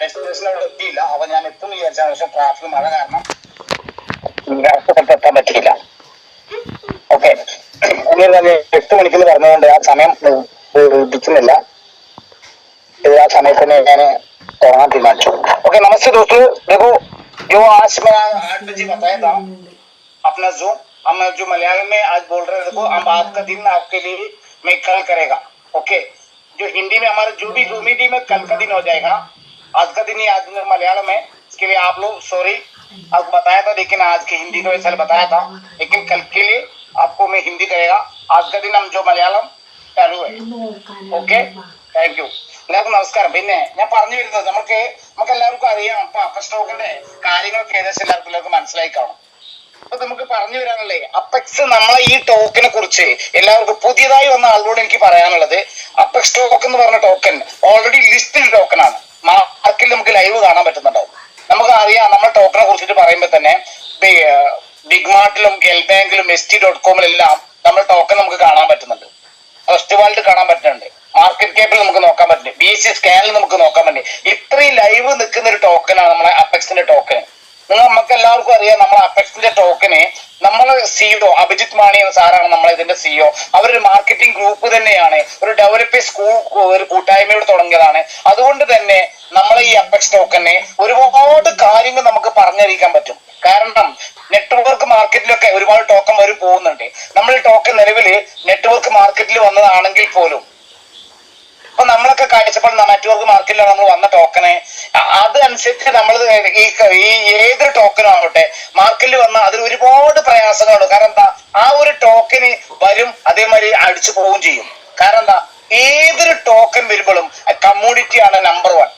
Destination അവിടെ എത്തിയില്ല അപ്പൊ ഞാൻ എത്തും വിചാരിച്ചാണ് പക്ഷെ ട്രാഫിക് മഴ കാരണം കറക്റ്റ് സ്ഥലത്ത് എത്താൻ പറ്റിയില്ല ഓക്കെ എന്നിരുന്നാൽ എട്ട് മണിക്കെന്ന് പറഞ്ഞുകൊണ്ട് ആ സമയം ഇടിക്കുന്നില്ല ഇത് ആ സമയത്ത് തന്നെ ഞാൻ തുടങ്ങാൻ തീരുമാനിച്ചു ഓക്കെ नमस्ते दोस्तों देखो जो आज मैं आठ बजे बताया था अपना जूम हम जो मलयालम में आज बोल रहे हैं देखो हम आज का दिन आपके लिए मैं कल करेगा ओके जो हिंदी में हमारा जो भी जूमी डी में कल का दिन हो जाएगा आज का दिन ही आज में मलयालम है इसके लिए आप लोग सॉरी आपको बताया था लेकिन आज की हिंदी को ऐसा बताया था लेकिन कल के लिए आपको मैं हिंदी करेगा आज का दिन हम जो मलयालम चालू है ഓക്കെ താങ്ക് യു എല്ലാവർക്കും നമസ്കാരം പിന്നെ ഞാൻ പറഞ്ഞു വരുന്നത് നമുക്ക് നമുക്ക് എല്ലാവർക്കും അറിയാം അപ്പൊ അപ്പ സ്റ്റോക്കിന്റെ കാര്യങ്ങളൊക്കെ ഏകദേശം എല്ലാവർക്കും എല്ലാവർക്കും മനസ്സിലായി കാണും അപ്പൊ നമുക്ക് പറഞ്ഞു വരാനുള്ളേ അപ്പെക്സ് നമ്മളെ ഈ ടോക്കിനെ കുറിച്ച് എല്ലാവർക്കും പുതിയതായി വന്ന ആളോട് എനിക്ക് പറയാനുള്ളത് അപ്പെക്സ് ടോക്ക് എന്ന് പറഞ്ഞ ടോക്കൻ ഓൾറെഡി ലിസ്റ്റിൽ ടോക്കൺ ആണ് മാർക്കിൽ നമുക്ക് ലൈവ് കാണാൻ പറ്റുന്നുണ്ടാവും. നമുക്ക് അറിയാം നമ്മൾ ടോക്കണെ കുറിച്ചിട്ട് പറയുമ്പോൾ തന്നെ ബിഗ് മാർട്ടിലും എൽ ബാങ്കിലും എസ് ടി ഡോട്ട് കോമിലെല്ലാം നമ്മൾ ടോക്കൺ നമുക്ക് കാണാൻ പറ്റുന്നുണ്ട്. ഫസ്റ്റ് വേൾഡ് കാണാൻ പറ്റുന്നുണ്ട്. മാർക്കറ്റ് ക്യാപ്പിൽ നമുക്ക് നോക്കാൻ പറ്റുന്നുണ്ട്. ബി എസ് സി സ്കാനിൽ നമുക്ക് നോക്കാൻ പറ്റുന്നുണ്ട്. ഇത്രയും ലൈവ് നിൽക്കുന്ന ഒരു ടോക്കനാണ് നമ്മളെ അപ്പെക്സിന്റെ ടോക്കൺ നമുക്ക് എല്ലാവർക്കും അറിയാം നമ്മളെ അപെക്സിന്റെ ടോക്കനെ നമ്മൾ സിഇഒ അഭിജിത് മാണി എന്ന സാറാണ് നമ്മളെ ഇതിന്റെ സിഇഒ അവരൊരു മാർക്കറ്റിംഗ് ഗ്രൂപ്പ് തന്നെയാണ്. ഒരു ഡെവലപ്പിംഗ് സ്കൂൾ ഒരു കൂട്ടായ്മയോട് തുടങ്ങിയതാണ്. അതുകൊണ്ട് തന്നെ നമ്മളെ ഈ അപെക്സ് ടോക്കനെ ഒരുപാട് കാര്യങ്ങൾ നമുക്ക് പറഞ്ഞറിയിക്കാൻ പറ്റും. കാരണം നെറ്റ്വർക്ക് മാർക്കറ്റിലൊക്കെ ഒരുപാട് ടോക്കൺ വരും പോകുന്നുണ്ട്. നമ്മൾ ടോക്കൺ നിലവിൽ നെറ്റ്വർക്ക് മാർക്കറ്റിൽ വന്നതാണെങ്കിൽ പോലും അപ്പൊ നമ്മളൊക്കെ കാഴ്ചപ്പാട് നെറ്റ്വർക്ക് മാർക്കറ്റിലാണ് നമ്മൾ വന്ന ടോക്കണ് അത് അനുസരിച്ച് നമ്മൾ ഈ ഏതൊരു ടോക്കനും ആവട്ടെ മാർക്കറ്റിൽ വന്ന അതിൽ ഒരുപാട് പ്രയാസങ്ങളുണ്ട്. കാരണം എന്താ? ആ ഒരു ടോക്കന് വരും അതേമാതിരി അടിച്ചു പോവുകയും ചെയ്യും. കാരണം എന്താ? ഏതൊരു ടോക്കൺ വരുമ്പോഴും കമ്മ്യൂണിറ്റി ആണ് നമ്പർ വൺ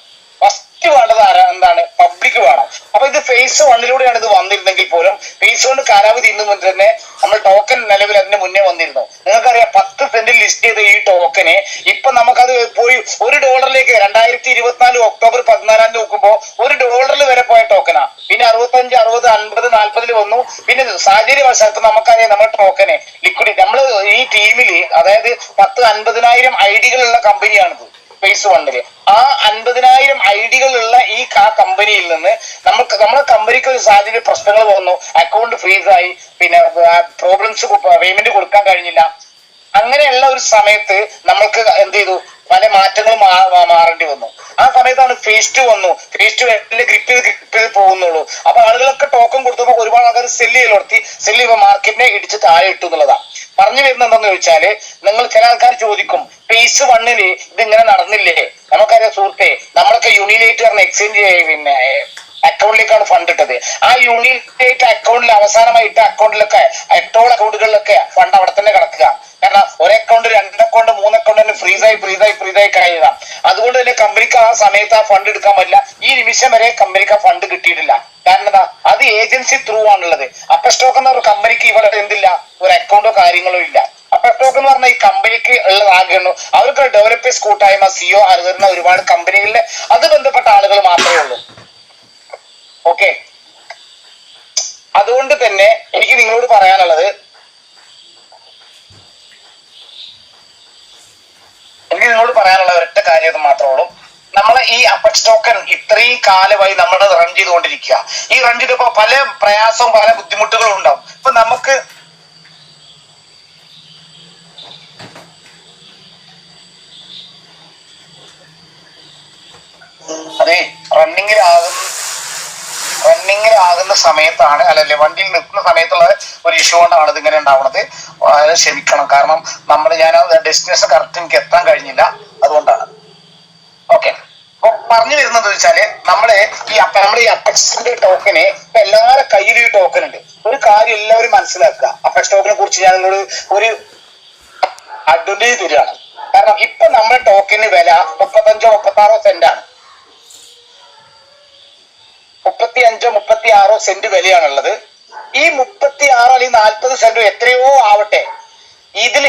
ഫസ്റ്റ് വേണ്ടത് ആരാ? എന്താണ്? പബ്ലിക് വേണം. അപ്പൊ ഇത് ഫേസ് വണ്ണിലൂടെയാണ് ഇത് വന്നിരുന്നെങ്കിൽ പോലും ഫേസ് വൺ കാലാവധി ഇന്ന് മുൻപ് തന്നെ നമ്മൾ ടോക്കൺ നിലവിൽ അതിന് മുന്നേ വന്നിരുന്നു. നിങ്ങൾക്കറിയാം പത്ത് സെന്റിൽ ലിസ്റ്റ് ചെയ്ത ഈ ടോക്കനെ ഇപ്പൊ നമുക്കത് പോയി ഒരു ഡോളറിലേക്ക് രണ്ടായിരത്തി ഇരുപത്തിനാല് ഒക്ടോബർ പതിനാലാം തീയതി നോക്കുമ്പോൾ ഒരു ഡോളറിൽ വരെ പോയ ടോക്കനാ പിന്നെ അറുപത്തഞ്ച് അറുപത് അൻപത് നാൽപ്പതിൽ വന്നു. പിന്നെ സാഹചര്യവശാൽ ഇപ്പൊ നമുക്കറിയാം നമ്മുടെ ടോക്കനെ ലിക്വിഡിറ്റി നമ്മൾ ഈ ടീമിൽ അതായത് പത്ത് അൻപതിനായിരം ഐഡികളുള്ള കമ്പനിയാണിത് ഫേസ് വണ്ണിൽ ആ അൻപതിനായിരം ഐഡികളുള്ള ഈ ആ കമ്പനിയിൽ നിന്ന് നമുക്ക് നമ്മുടെ കമ്പനിക്ക് ഒരു സാഹചര്യ പ്രശ്നങ്ങൾ വന്നു. അക്കൗണ്ട് ഫ്രീസ് ആയി. പിന്നെ പ്രോബ്ലംസ് പേയ്മെന്റ് കൊടുക്കാൻ കഴിഞ്ഞില്ല. അങ്ങനെയുള്ള ഒരു സമയത്ത് നമ്മൾക്ക് എന്ത് ചെയ്തു? പല മാറ്റങ്ങളും മാറേണ്ടി വന്നു. ആ സമയത്താണ് ഫേസ് ടു വന്നു. ഫേസ് ടു എല്ലാം ഗ്രിപ്പ് ചെയ്ത് ഗ്രിപ്പ് ചെയ്ത് പോകുന്നുള്ളൂ. അപ്പൊ ആളുകളൊക്കെ ടോക്കൺ കൊടുത്തപ്പോൾ ഒരുപാട് ആൾക്കാർ സെല്ല് ചെയ്ത് നടത്തി സെല്ല് ചെയ്യുമ്പോൾ മാർക്കറ്റിനെ ഇടിച്ച് താഴെ ഇട്ടു എന്നുള്ളതാണ് പറഞ്ഞു വരുന്നത് എന്താന്ന് ചോദിച്ചാൽ നിങ്ങൾ ചില ആൾക്കാർ ചോദിക്കും ഫേസ് വണ്ണിൽ ഇതിങ്ങനെ നടന്നില്ലേ? നമുക്കറിയാം സുഹൃത്തെ നമ്മളൊക്കെ യൂണിലേറ്റ് പറഞ്ഞ എക്സ്ചേഞ്ച് പിന്നെ അക്കൗണ്ടിലേക്കാണ് ഫണ്ട് ഇട്ടത്. ആ യൂണിലേറ്റ് അക്കൗണ്ടിൽ അവസാനമായി ഇട്ട അക്കൗണ്ടിലൊക്കെ എട്ടോൾ അക്കൗണ്ടുകളിലൊക്കെ ഫണ്ട് അവിടെ തന്നെ കിടക്കുക. കാരണം ഒരു അക്കൗണ്ട് രണ്ട് അക്കൗണ്ട് മൂന്ന് അക്കൗണ്ട് തന്നെ ഫ്രീസായി ഫ്രീസായി ഫ്രീസായി കഴിയതാം അതുകൊണ്ട് തന്നെ കമ്പനിക്ക് ആ സമയത്ത് ആ ഫണ്ട് എടുക്കാൻ പറ്റില്ല. ഈ നിമിഷം വരെ കമ്പനിക്ക് ആ ഫണ്ട് കിട്ടിയിട്ടില്ല. കാരണം എന്താ? അത് ഏജൻസി ത്രൂ ആണുള്ളത്. അപ്പൊ സ്റ്റോക്ക് എന്ന കമ്പനിക്ക് ഇവിടെ എന്തില്ല? ഒരു അക്കൗണ്ടോ കാര്യങ്ങളോ ഇല്ല. സ്റ്റോക്ക് എന്ന് പറഞ്ഞാൽ ഈ കമ്പനിക്ക് ഉള്ള ആഗ്രഹം അവർക്ക് ഡെവലപ്പേഴ്സ് കൂട്ടായ്മ സിഒ അറിയുന്ന ഒരുപാട് കമ്പനികളിലെ അത് ബന്ധപ്പെട്ട ആളുകൾ മാത്രമേ ഉള്ളൂ. ഓക്കെ അതുകൊണ്ട് തന്നെ എനിക്ക് നിങ്ങളോട് പറയാനുള്ളത് എനിക്ക് നിങ്ങളോട് പറയാനുള്ള ഒരൊറ്റ കാര്യം മാത്രമേ ഉള്ളൂ. നമ്മളെ ഈ അപ്പക്സ് ടോക്കൺ ഇത്രയും കാലമായി നമ്മൾ റൺ ചെയ്തുകൊണ്ടിരിക്കുക. ഈ റൺ ചെയ്തപ്പോ പല പ്രയാസവും പല ബുദ്ധിമുട്ടുകളും ഉണ്ടാവും. ഇപ്പൊ നമുക്ക് അതെ റണ്ണിങ്ങിലാകുന്ന റണ്ണിങ്ങിലാകുന്ന സമയത്താണ് അല്ലല്ലേ വണ്ടിയിൽ നിൽക്കുന്ന സമയത്തുള്ള ഒരു ഇഷ്യൂ കൊണ്ടാണ് ഇങ്ങനെ ഉണ്ടാവുന്നത്. വളരെ ക്ഷമിക്കണം. കാരണം നമ്മൾ ഞാൻ ഡെസ്റ്റിനേഷൻ കറക്റ്റ് എനിക്ക് എത്താൻ കഴിഞ്ഞില്ല. അതുകൊണ്ടാണ്. ഓക്കെ പറഞ്ഞു വരുന്നത് വെച്ചാൽ നമ്മൾ ഈ നമ്മുടെ ഈ അപ്പക്സിന്റെ ടോക്കന് എല്ലാവരുടെ കയ്യിലും ഈ ടോക്കൺ ഉണ്ട്. ഒരു കാര്യം എല്ലാവരും മനസ്സിലാക്കുക. അപ്പക്സ് ടോക്കനെ കുറിച്ച് ഞാൻ നിങ്ങളോട് ഒരു അഡ്വന്റേജ് തരികയാണ്. കാരണം ഇപ്പൊ നമ്മുടെ ടോക്കന് വില മുപ്പത്തഞ്ചോ മുപ്പത്താറോ ആണ്. മുപ്പത്തി അഞ്ചോ മുപ്പത്തി ആറോ സെന്റ് വിലയാണുള്ളത്. ഈ മുപ്പത്തി ആറോ അല്ലെങ്കിൽ നാൽപ്പത് സെന്റോ എത്രയോ ആവട്ടെ. ഇതിൽ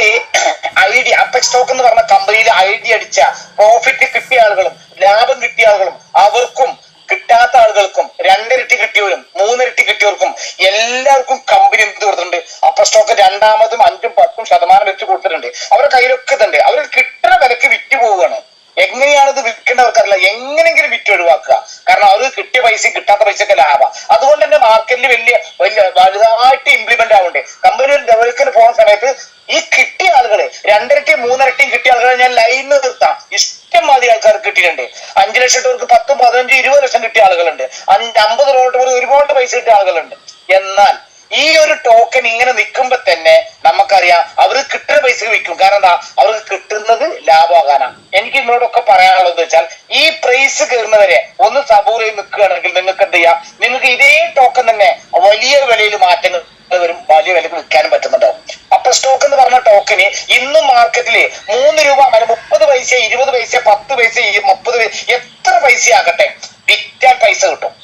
ഐ ഡി അപ്പെക്സ് സ്റ്റോക്ക് എന്ന് പറഞ്ഞ കമ്പനിയിൽ ഐ ഡി അടിച്ച പ്രോഫിറ്റ് കിട്ടിയ ആളുകളും ലാഭം കിട്ടിയ ആളുകളും അവർക്കും കിട്ടാത്ത ആളുകൾക്കും രണ്ടിരട്ടി കിട്ടിയവരും മൂന്നിരട്ടി കിട്ടിയവർക്കും എല്ലാവർക്കും കമ്പനി എന്ത് കൊടുത്തിട്ടുണ്ട്? അപ്പർ സ്റ്റോക്ക് രണ്ടാമതും അഞ്ചും പത്തും ശതമാനം വെച്ച് കൊടുത്തിട്ടുണ്ട്. അവരുടെ കയ്യിലൊക്കെ ഇതുണ്ട്. അവർ കിട്ടുന്ന വിലക്ക് വിറ്റ് പോവുകയാണ്. എങ്ങനെയാണ് ഇത് വിൽക്കേണ്ടവർക്കറിയില്ല. എങ്ങനെങ്കിലും വിറ്റ് ഒഴിവാക്കുക. കാരണം അവർ കിട്ടിയ പൈസ കിട്ടാത്ത പൈസക്ക് ലാഭം. അതുകൊണ്ട് തന്നെ മാർക്കറ്റിൽ വലിയ വലിയ വലുതായിട്ട് ഇംപ്ലിമെന്റ് ആവണ്ടേ. കമ്പനി ഒരു ഡെവലപ്പിന് പോകുന്ന സമയത്ത് ഈ കിട്ടിയ ആളുകളെ രണ്ടരട്ടിയും മൂന്നരട്ടിയും കിട്ടിയ ആളുകളെ ഞാൻ ലൈനിൽ നിർത്താം. ഇഷ്ടം മാതിരി ആൾക്കാർ കിട്ടിയിട്ടുണ്ട്. അഞ്ചു ലക്ഷം പേർക്ക് പത്തും പതിനഞ്ചും ഇരുപത് ലക്ഷം കിട്ടിയ ആളുകളുണ്ട്. അഞ്ച് അമ്പത് റോഡ് വരെ ഒരുപാട് പൈസ കിട്ടിയ ആളുകളുണ്ട്. എന്നാൽ ഈ ഒരു ടോക്കൺ ഇങ്ങനെ നിൽക്കുമ്പോ തന്നെ നമുക്കറിയാം അവർ കിട്ടുന്ന പൈസ വിൽക്കും. കാരണം എന്താ അവർക്ക് കിട്ടുന്നത് ലാഭമാകാനാണ് എനിക്ക് നിങ്ങളോടൊക്കെ പറയാനുള്ളത് വെച്ചാൽ ഈ പ്രൈസ് കയറുന്നവരെ ഒന്ന് സബൂറിൽ നിൽക്കുകയാണെങ്കിൽ നിങ്ങൾക്ക് എന്ത് ചെയ്യാം? നിങ്ങൾക്ക് ഇതേ ടോക്കൺ തന്നെ വലിയ വിലയിൽ മാറ്റങ്ങൾ വരും വലിയ വിലക്ക് വിൽക്കാനും പറ്റുന്നുണ്ടാവും. അപ്പൊ സ്റ്റോക്ക് എന്ന് പറഞ്ഞ ടോക്കന് ഇന്നും മാർക്കറ്റിൽ മൂന്ന് രൂപ മുപ്പത് പൈസ ഇരുപത് പൈസ പത്ത് പൈസ മുപ്പത് എത്ര പൈസ ആകട്ടെ വിറ്റാൽ പൈസ കിട്ടും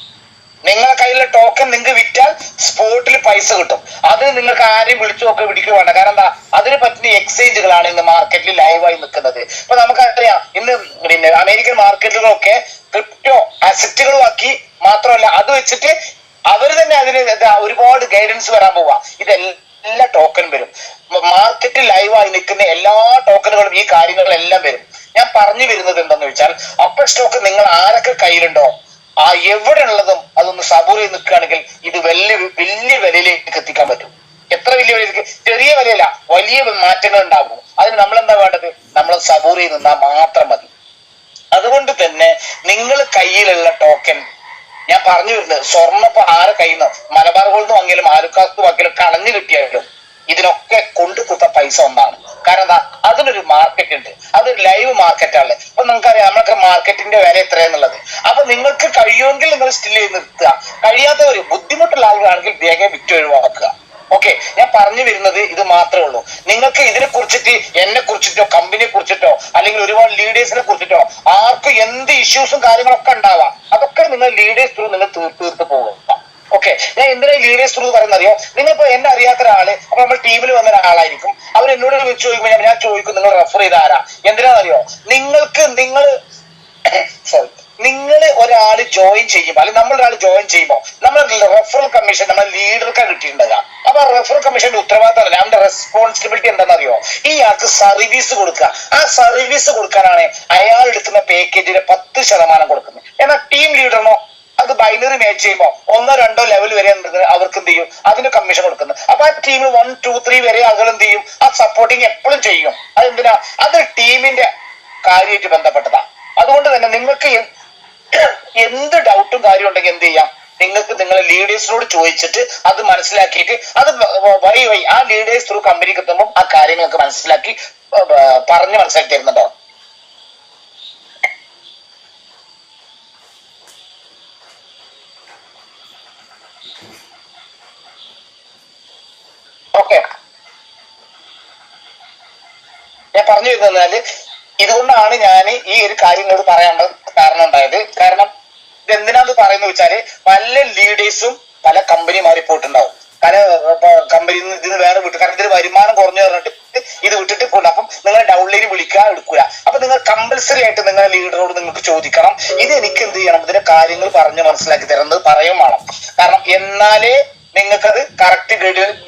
നിങ്ങളുടെ കയ്യിലെ ടോക്കൺ നിങ്ങൾക്ക് വിറ്റാൽ സ്പോട്ടിൽ പൈസ കിട്ടും. അത് നിങ്ങൾക്ക് ആരെയും വിളിച്ചു നോക്കി പിടിക്കുക വേണ്ട. കാരണം എന്താ? അതിന് പറ്റുന്ന എക്സ്ചേഞ്ചുകളാണ് ഇന്ന് മാർക്കറ്റിൽ ലൈവായി നിൽക്കുന്നത്. ഇപ്പൊ നമുക്കറിയാം ഇന്ന് പിന്നെ അമേരിക്കൻ മാർക്കറ്റുകളൊക്കെ ക്രിപ്റ്റോ അസറ്റുകളുമാക്കി മാത്രമല്ല അത് വെച്ചിട്ട് അവർ തന്നെ അതിന് ഒരുപാട് ഗൈഡൻസ് വരാൻ പോവാ. ഇതെല്ലാം ടോക്കൺ വരും. മാർക്കറ്റിൽ ലൈവായി നിൽക്കുന്ന എല്ലാ ടോക്കണുകളും ഈ കാര്യങ്ങളെല്ലാം വരും. ഞാൻ പറഞ്ഞു വരുന്നത് എന്തെന്ന് വെച്ചാൽ അപ്പർ സ്റ്റോക്ക് നിങ്ങൾ ആരൊക്കെ കയ്യിലുണ്ടോ? ആ എവിടെ ഉള്ളതും അതൊന്ന് സബൂറിൽ നിൽക്കുകയാണെങ്കിൽ ഇത് വലിയ വലിയ വിലയിലേക്ക് എത്തിക്കാൻ പറ്റും. എത്ര വലിയ വിലയിലേക്ക് ചെറിയ വിലയല്ല വലിയ മാറ്റങ്ങൾ ഉണ്ടാകും അതിന് നമ്മൾ എന്താ വേണ്ടത്? നമ്മൾ സബൂറിൽ നിന്നാൽ മാത്രം മതി. അതുകൊണ്ട് തന്നെ നിങ്ങൾ കയ്യിലുള്ള ടോക്കൺ ഞാൻ പറഞ്ഞു വരുന്നത് സ്വർണ ഇപ്പൊ ആരെ കയ്യിൽ നിന്ന് മലബാർ ഗോൾഡ് വാങ്ങിയാലും ആലുക്കാസ് വാങ്ങിയാലും കളഞ്ഞു കിട്ടിയാലും ഇതിനൊക്കെ കൊണ്ടു കൊടുത്ത പൈസ ഒന്നാണ്. കാരണം എന്താ? അതിനൊരു മാർക്കറ്റ് ഉണ്ട്. അതൊരു ലൈവ് മാർക്കറ്റാണ് അപ്പൊ നിങ്ങൾക്കറിയാം നമ്മളൊക്കെ മാർക്കറ്റിന്റെ വില എത്രയാന്നുള്ളത്. അപ്പൊ നിങ്ങൾക്ക് കഴിയുമെങ്കിൽ നിങ്ങൾ സ്റ്റിൽ ചെയ്ത് നിർത്തുക. കഴിയാത്തവര് ബുദ്ധിമുട്ടുള്ള ആളുകളാണെങ്കിൽ വേഗം വിറ്റ് ഒഴിവാക്കുക. ഓക്കെ ഞാൻ പറഞ്ഞു വരുന്നത് ഇത് മാത്രമേ ഉള്ളൂ. നിങ്ങൾക്ക് ഇതിനെ കുറിച്ചിട്ട് എന്നെ കുറിച്ചിട്ടോ കമ്പനിയെ കുറിച്ചിട്ടോ അല്ലെങ്കിൽ ഒരുപാട് ലീഡേഴ്സിനെ കുറിച്ചിട്ടോ ആർക്കും എന്ത് ഇഷ്യൂസും കാര്യങ്ങളൊക്കെ ഉണ്ടാവാം. അതൊക്കെ നിങ്ങൾ ലീഡേഴ്സ് ത്രൂ നിങ്ങൾ തീർത്ത് തീർത്ത് പോകും ഓക്കെ ഞാൻ എന്തിനാ ലീഡേഴ്സ് ത്രൂ പറയുന്നത്? അറിയോ? നിങ്ങളിപ്പോ എന്നെ അറിയാത്ത ഒരാൾ അപ്പൊ നമ്മൾ ടീമിൽ വന്ന ഒരാളായിരിക്കും. അവർ എന്നോട് വെച്ച് ചോദിക്കുമ്പോൾ ഞാൻ- ചോദിക്കും നിങ്ങൾ റെഫർ ചെയ്ത ആരാ? എന്തിനാണെന്നറിയോ നിങ്ങൾക്ക് നിങ്ങൾ സോറി നിങ്ങൾ ഒരാൾ ജോയിൻ ചെയ്യുമ്പോൾ അല്ലെങ്കിൽ നമ്മൾ ഒരാൾ ജോയിൻ ചെയ്യുമ്പോൾ നമ്മൾ റെഫറൽ കമ്മീഷൻ നമ്മൾ ലീഡർക്ക് കിട്ടിയിട്ടുണ്ടാകുക അപ്പൊ റെഫറൽ കമ്മീഷന്റെ ഉത്തരവാദിത്തമല്ല. അവന്റെ റെസ്പോൺസിബിലിറ്റി എന്താണെന്നറിയോ ഈ ആൾക്ക് സർവീസ് കൊടുക്കുക. ആ സർവീസ് കൊടുക്കാനാണ് അയാൾ എടുക്കുന്ന പാക്കേജിന്റെ പത്ത് ശതമാനം കൊടുക്കുന്നത്. എന്നാൽ ടീം ലീഡറിനോ അത് ബൈനറി മാച്ച് ചെയ്യുമ്പോൾ ഒന്നോ രണ്ടോ ലെവൽ വരെ അവർക്ക് എന്ത് ചെയ്യും? അതിന് കമ്മീഷൻ കൊടുക്കുന്നത് അപ്പൊ ആ ടീമിൽ വൺ ടു ത്രീ വരെ ആളുകൾ എന്ത് ചെയ്യും? ആ സപ്പോർട്ടിങ് എപ്പോഴും ചെയ്യും. അതെന്തിനാ? അത് ടീമിന്റെ കാര്യമായിട്ട് ബന്ധപ്പെട്ടതാണ് അതുകൊണ്ട് തന്നെ നിങ്ങൾക്ക് എന്ത് ഡൗട്ടും കാര്യം ഉണ്ടെങ്കിൽ എന്ത് ചെയ്യാം? നിങ്ങൾക്ക് നിങ്ങളെ ലീഡേഴ്സിനോട് ചോദിച്ചിട്ട് അത് മനസ്സിലാക്കിയിട്ട് അത് വൈ വൈ ആ ലീഡേഴ്സ് ത്രൂ കമ്പനിക്ക് എത്തുമ്പോൾ ആ കാര്യങ്ങളൊക്കെ മനസ്സിലാക്കി പറഞ്ഞ് മനസ്സിലാക്കി തരുന്നുണ്ടാവും ഓക്കെ പറഞ്ഞു വരുന്നതിനാല് ഇതുകൊണ്ടാണ് ഞാൻ ഈ ഒരു കാര്യം പറയാനുള്ള കാരണം ഉണ്ടായത്. കാരണം ഇത് എന്തിനാന്ന് പറയുന്നത് വെച്ചാൽ പല ലീഡേഴ്സും പല കമ്പനി മാറിപ്പോയിട്ടുണ്ടാവും പല കമ്പനി ഇതിന് വേറെ വിട്ടു കാരണം ഇതിന് വരുമാനം കുറഞ്ഞു പറഞ്ഞിട്ട് ഇത് വിട്ടിട്ട് പോകണം അപ്പം നിങ്ങൾ ഡൗൺലൈൻ വിളിക്കുക എടുക്കൂല. അപ്പൊ നിങ്ങൾ കമ്പൽസറി ആയിട്ട് നിങ്ങളുടെ ലീഡറോട് നിങ്ങൾക്ക് ചോദിക്കണം. ഇത് എനിക്ക് എന്ത് ചെയ്യണം? ഇതിന്റെ കാര്യങ്ങൾ പറഞ്ഞ് മനസ്സിലാക്കി തരുന്നത് പറയും വേണം. കാരണം എന്നാലേ നിങ്ങൾക്കത് കറക്റ്റ്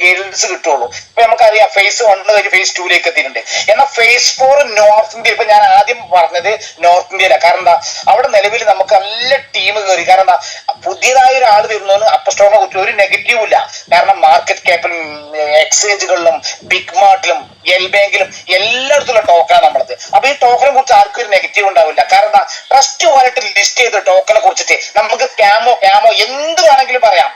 ഗൈഡൻസ് കിട്ടുള്ളൂ. ഇപ്പൊ നമുക്കറിയാം ഫേസ് വണ്ണ് കഴിഞ്ഞ് ഫേസ് ടൂലേക്ക് എത്തിയിട്ടുണ്ട്. എന്നാൽ ഫേസ് ഫോർ നോർത്ത് ഇന്ത്യ ഇപ്പൊ ഞാൻ ആദ്യം പറഞ്ഞത് നോർത്ത് ഇന്ത്യയിലാണ് കാരണം എന്താ? അവിടെ നിലവിൽ നമുക്ക് നല്ല ടീം കയറി കാരണം എന്താ? പുതിയതായ ഒരാൾ വരുന്നതിന് അപ്പസ്റ്റോറിനെ കുറിച്ച് ഒരു നെഗറ്റീവ് ഇല്ല. കാരണം മാർക്കറ്റ് ക്യാപ്പിലും എക്സ്ചേഞ്ചുകളിലും ബിഗ് മാർട്ടിലും എൽ ബാങ്കിലും എല്ലായിടത്തുള്ള ടോക്കണാണ് നമ്മളത്. അപ്പൊ ഈ ടോക്കനെ കുറിച്ച് ആർക്കും ഒരു നെഗറ്റീവ് ഉണ്ടാവില്ല. കാരണം ട്രസ്റ്റ് വാലറ്റ് ലിസ്റ്റ് ചെയ്ത ടോക്കനെ കുറിച്ചിട്ട് നമുക്ക് ക്യാമോ ക്യാമോ എന്ത് വേണമെങ്കിലും പറയാം.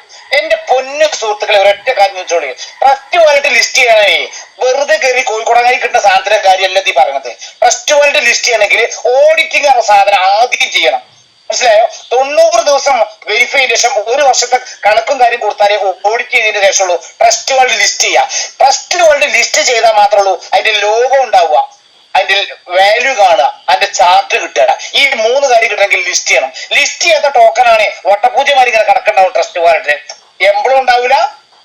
പൊന്നു സുഹൃത്തുക്കളെ ഒരൊറ്റ കാര്യം ചോദിച്ചോളി. ട്രസ്റ്റ് വാലറ്റ് ലിസ്റ്റ് ചെയ്യാനേ വെറുതെ കയറി കോഴിക്കോടങ്ങായി കിട്ടുന്ന സാധനത്തിന്റെ കാര്യമല്ല ഈ പറയുന്നത് ട്രസ്റ്റ് വാലറ്റ് ലിസ്റ്റ് ചെയ്യണമെങ്കിൽ ഓഡിറ്റിംഗ് എന്ന സാധനം ആദ്യം ചെയ്യണം. മനസ്സിലായോ? തൊണ്ണൂറ് ദിവസം വെരിഫൈ ശേഷം ഒരു വർഷത്തെ കണക്കും കാര്യം കൊടുത്താലേ ഓഡിറ്റ് ചെയ്തതിന് ശേഷമുള്ളൂ. ട്രസ്റ്റ് വേൾഡ് ലിസ്റ്റ് ചെയ്യുക ട്രസ്റ്റ് വേൾഡ് ലിസ്റ്റ് ചെയ്താൽ മാത്രമേ ഉള്ളൂ അതിന്റെ ലോഗോ ഉണ്ടാവുക. അതിന്റെ വാല്യൂ കാണുക. അതിന്റെ ചാർട്ട് കിട്ടുക. ഈ മൂന്ന് കാര്യം കിട്ടണമെങ്കിൽ ലിസ്റ്റ് ചെയ്യണം. ലിസ്റ്റ് ചെയ്യാത്ത ടോക്കൺ ആണ് വട്ടപൂജമാരി ഇങ്ങനെ കണക്കുണ്ടാവും ട്രസ്റ്റ് വാലറ്റ് എംബ്ലം ഉണ്ടാവില്ല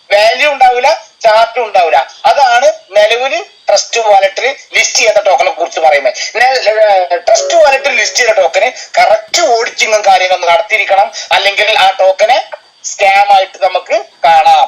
വാല്യൂ ഉണ്ടാവില്ല ചാർട്ടും ഉണ്ടാവില്ല അതാണ് നിലവിൽ ട്രസ്റ്റ് വാലറ്റിൽ ലിസ്റ്റ് ചെയ്ത ടോക്കണെ കുറിച്ച് പറയുന്നത്. ട്രസ്റ്റ് വാലറ്റിൽ ലിസ്റ്റ് ചെയ്ത ടോക്കന് കറക്റ്റ് ഓഡിറ്റിങ്ങും കാര്യങ്ങളും നടത്തിയിരിക്കണം. അല്ലെങ്കിൽ ആ ടോക്കനെ സ്കാം ആയിട്ട് നമുക്ക് കാണാം.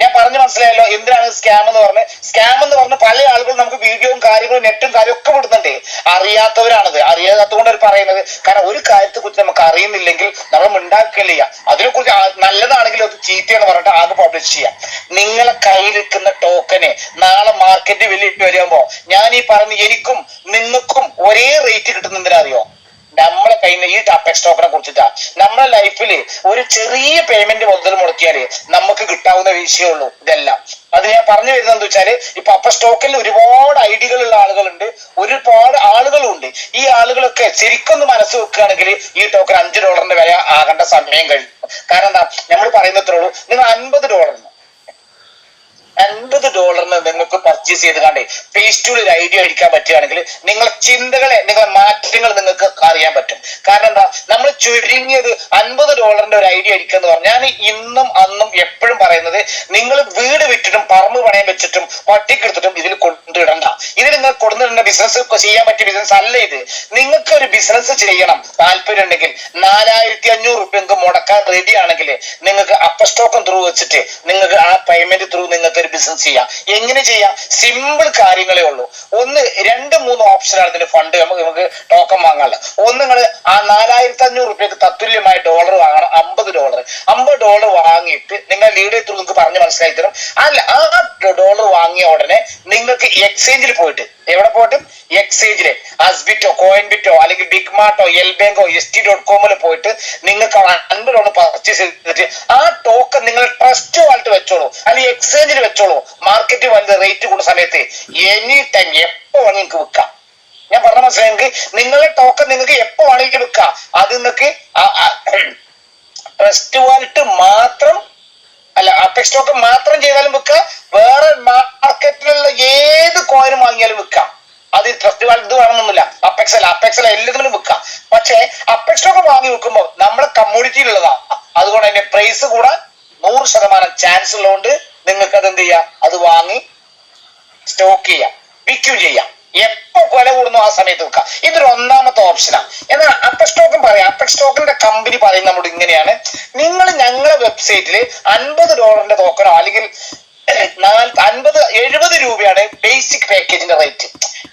ഞാൻ പറഞ്ഞു മനസ്സിലായല്ലോ എന്തിനാണ് സ്കാം എന്ന് പറഞ്ഞ്. സ്കാം എന്ന് പറഞ്ഞ പല ആളുകളും നമുക്ക് വീഡിയോയും കാര്യങ്ങളും നെറ്റും കാര്യവും ഒക്കെ വിടുന്നുണ്ട്. അറിയാത്തവരാണത്. അറിയാത്തതുകൊണ്ട് അവർ പറയുന്നത്. കാരണം ഒരു കാര്യത്തെ കുറിച്ച് നമുക്ക് അറിയുന്നില്ലെങ്കിൽ നമ്മൾ മിണ്ടാക്കുകയല്ല ചെയ്യാം. അതിനെ കുറിച്ച് നല്ലതാണെങ്കിൽ അത് ചീത്തയെന്ന് പറഞ്ഞിട്ട് ആകെ പബ്ലിഷ് ചെയ്യാം. നിങ്ങളെ കയ്യിലിരിക്കുന്ന ടോക്കനെ നാളെ മാർക്കറ്റ് വലിയ വരുമ്പോ ഞാൻ ഈ പറഞ്ഞ എനിക്കും നിങ്ങൾക്കും ഒരേ റേറ്റ് കിട്ടുന്നതിനറിയോ അറിയോ? നമ്മളെ കയ്യിൽ ഈ ടാപ്പ് ടോക്കനെ കുറിച്ചിട്ടാ. നമ്മളെ ലൈഫിൽ ഒരു ചെറിയ പേയ്മെന്റ് മുതൽ മുടക്കിയാൽ നമുക്ക് കിട്ടാവുന്ന വിഷയമുള്ളൂ ഇതെല്ലാം. അത് ഞാൻ പറഞ്ഞു വരുന്നത് എന്താ വെച്ചാൽ ഇപ്പൊ അപ്പ സ്റ്റോക്കിൽ ഒരുപാട് ഐഡിയകളുള്ള ആളുകളുണ്ട്. ഒരുപാട് ആളുകളുണ്ട് ഈ ആളുകളൊക്കെ ശരിക്കൊന്ന് മനസ്സ് വെക്കുകയാണെങ്കിൽ ഈ ടോക്കൺ അഞ്ച് ഡോളറിന്റെ വില ആകേണ്ട സമയം കഴിഞ്ഞു. കാരണം എന്താ? നമ്മൾ പറയുന്നത്രേ ഉള്ളൂ. നിങ്ങൾ അൻപത് ഡോളറിന് അൻപത് ഡോളറിന് നിങ്ങൾക്ക് പർച്ചേസ് ചെയ്ത് കണ്ടേ ഫേസ് ടൂൾ ഒരു ഐഡിയ അടിക്കാൻ പറ്റുകയാണെങ്കിൽ നിങ്ങളെ ചിന്തകളെ നിങ്ങളെ മാറ്റങ്ങൾ നിങ്ങൾക്ക് അറിയാൻ പറ്റും. കാരണം എന്താ? നമ്മൾ ചുരുങ്ങിയത് അൻപത് ഡോളറിന്റെ ഒരു ഐഡിയ അടിക്കുക എന്ന് പറഞ്ഞാൽ ഞാൻ ഇന്നും അന്നും എപ്പോഴും പറയുന്നത് നിങ്ങൾ വീട് വിറ്റിട്ടും പറമ്പ് പണയം വെച്ചിട്ടും പട്ടിക്കെടുത്തിട്ടും ഇതിൽ കൊണ്ടുവിടണ്ട ഇത് നിങ്ങൾ കൊണ്ടുവിടേണ്ട ബിസിനസ് ചെയ്യാൻ പറ്റിയ ബിസിനസ് അല്ല ഇത്. നിങ്ങൾക്ക് ഒരു ബിസിനസ് ചെയ്യണം. താല്പര്യം ഉണ്ടെങ്കിൽ നാലായിരത്തി അഞ്ഞൂറ് നിങ്ങൾക്ക് മുടക്കാൻ റെഡി ആണെങ്കിൽ നിങ്ങൾക്ക് അപ്പർ സ്റ്റോക്കും ത്രൂ വെച്ചിട്ട് നിങ്ങൾക്ക് ആ പേയ്മെന്റ് ത്രൂ നിങ്ങൾക്ക് ഒരു ബിസിനസ് ചെയ്യാം. എങ്ങനെ ചെയ്യാം? സിമ്പിൾ കാര്യങ്ങളേ ഉള്ളൂ. ഒന്ന് രണ്ട് മൂന്ന് ഓപ്ഷനാണ് ഇതിന് ഫണ്ട് നമുക്ക് നമുക്ക് ടോക്കൺ വാങ്ങാനുള്ളത്. ഒന്ന് നിങ്ങൾ ആ നാലായിരത്തി അഞ്ഞൂറ് റുപ്യക്ക് തത്തുല്യമായ ഡോളർ വാങ്ങണം. അമ്പത് ഡോളർ അമ്പത് ഡോളർ വാങ്ങിയിട്ട് നിങ്ങൾ ലീഡ് ത്രൂ നിങ്ങൾക്ക് പറഞ്ഞ് മനസ്സിലാക്കി തരും. അല്ല ആ ഡോളർ വാങ്ങിയ ഉടനെ നിങ്ങൾക്ക് എക്സ്ചേഞ്ചിൽ പോയിട്ട്. എവിടെ പോയിട്ട് എക്സ്ചേഞ്ചിൽ അസ്ബിറ്റോ കോയിൻബിറ്റോ അല്ലെങ്കിൽ ബിഗ് മാർട്ടോ എൽ ബാങ്കോ എസ് ടി ഡോട്ട് കോമിൽ പോയിട്ട് നിങ്ങൾക്ക് അൻപത് ഡോളർ പർച്ചേസ് ചെയ്തിട്ട് ആ ടോക്കൺ നിങ്ങൾ ട്രസ്റ്റ് വാൾട്ട് വെച്ചോളൂ. അല്ലെങ്കിൽ എക്സ്ചേഞ്ചിൽ വെച്ചോളൂ. മാർക്കറ്റ് വലുത് റേറ്റ് കൂടുന്ന സമയത്ത് എനി ടൈം എപ്പോ വേണമെങ്കിൽ നിങ്ങൾക്ക് വിൽക്കാം. ഞാൻ പറഞ്ഞ മനസ്സിലായെങ്കിൽ നിങ്ങളുടെ ടോക്കൺ നിങ്ങൾക്ക് എപ്പോ വേണമെങ്കിൽ വിൽക്കാം. അത് നിങ്ങൾക്ക് ട്രസ്റ്റ് വാൾട്ട് മാത്രം അല്ല അപ്പെക്സ് സ്റ്റോക്ക് മാത്രം ചെയ്താലും വിൽക്കാം. വേറെ മാർക്കറ്റിലുള്ള ഏത് കോയിനും വാങ്ങിയാലും വിൽക്കാം. അത് ട്രസ്റ്റ് ഇത് വേണമെന്നൊന്നുമില്ല. അപ്പെക്സ് അല്ല അപ്പെക്സ് അല്ല എല്ലാത്തിനും വിൽക്കാം. പക്ഷേ അപ്പെക്സ് സ്റ്റോക്ക് വാങ്ങി വെക്കുമ്പോൾ നമ്മുടെ കമ്മ്യൂണിറ്റിയിലുള്ളതാ അതുകൊണ്ട് അതിന്റെ പ്രൈസ് കൂടാൻ നൂറ് ശതമാനം ചാൻസ് ഉള്ളതുകൊണ്ട് നിങ്ങൾക്ക് അത് എന്ത് ചെയ്യാം? അത് വാങ്ങി സ്റ്റോക്ക് ചെയ്യാം. വിൽക്കുകയും ചെയ്യാം. എപ്പോ കൊല കൂടുന്നു ആ സമയത്ത് വെക്കുക. ഇതൊരു ഒന്നാമത്തെ ഓപ്ഷനാണ് എന്നാൽ അപ്പ സ്റ്റോക്കും പറയാം. അപ്പ സ്റ്റോക്കിന്റെ കമ്പനി പറയും നമ്മൾ ഇങ്ങനെയാണ്. നിങ്ങൾ ഞങ്ങളുടെ വെബ്സൈറ്റിൽ അൻപത് ഡോളറിന്റെ തോക്കനോ അല്ലെങ്കിൽ അൻപത് എഴുപത് രൂപയാണ് ബേസിക് പാക്കേജിന്റെ റേറ്റ്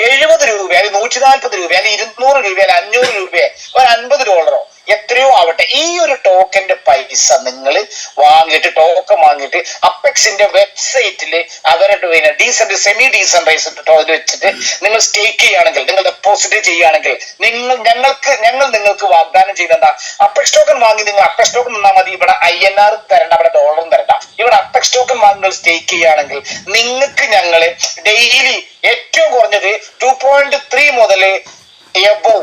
എഴുപത് രൂപ അല്ലെങ്കിൽ നൂറ്റി നാൽപ്പത് രൂപ അല്ലെങ്കിൽ ഇരുന്നൂറ് രൂപ അല്ലെങ്കിൽ അഞ്ഞൂറ് രൂപ ഒരു അൻപത് ഡോളറോ. എത്രയോ ആവട്ടെ ഈ ഒരു ടോക്കന്റെ പൈസ നിങ്ങൾ വാങ്ങിയിട്ട് ടോക്കൺ വാങ്ങിയിട്ട് അപ്പെക്സിന്റെ വെബ്സൈറ്റിൽ അവരുടെ പിന്നെ ഡീസെന്റ് സെമി ഡീസെൻട്രൈസ്ഡ് ടോയിൽ വെച്ചിട്ട് നിങ്ങൾ സ്റ്റേക്ക് ചെയ്യുകയാണെങ്കിൽ നിങ്ങൾ ഡെപ്പോസിറ്റ് ചെയ്യുകയാണെങ്കിൽ നിങ്ങൾ ഞങ്ങൾക്ക് ഞങ്ങൾ നിങ്ങൾക്ക് വാഗ്ദാനം ചെയ്യുന്നത് അപ്പെക്സ് ടോക്കൺ വാങ്ങി നിങ്ങൾ അപ്പെക്സ് ടോക്കൺ നിന്നാൽ മതി. ഇവിടെ ഐ എൻ ആർ തരണ്ട അവിടെ ഡോളറും തരണ്ട. ഇവിടെ അപ്പെക്സ് ടോക്കൺ വാങ്ങി നിങ്ങൾ സ്റ്റേക്ക് ചെയ്യുകയാണെങ്കിൽ നിങ്ങൾക്ക് ഞങ്ങൾ ഡെയിലി ഏറ്റവും കുറഞ്ഞത് ടു പോയിന്റ് ത്രീ മുതൽ എബോ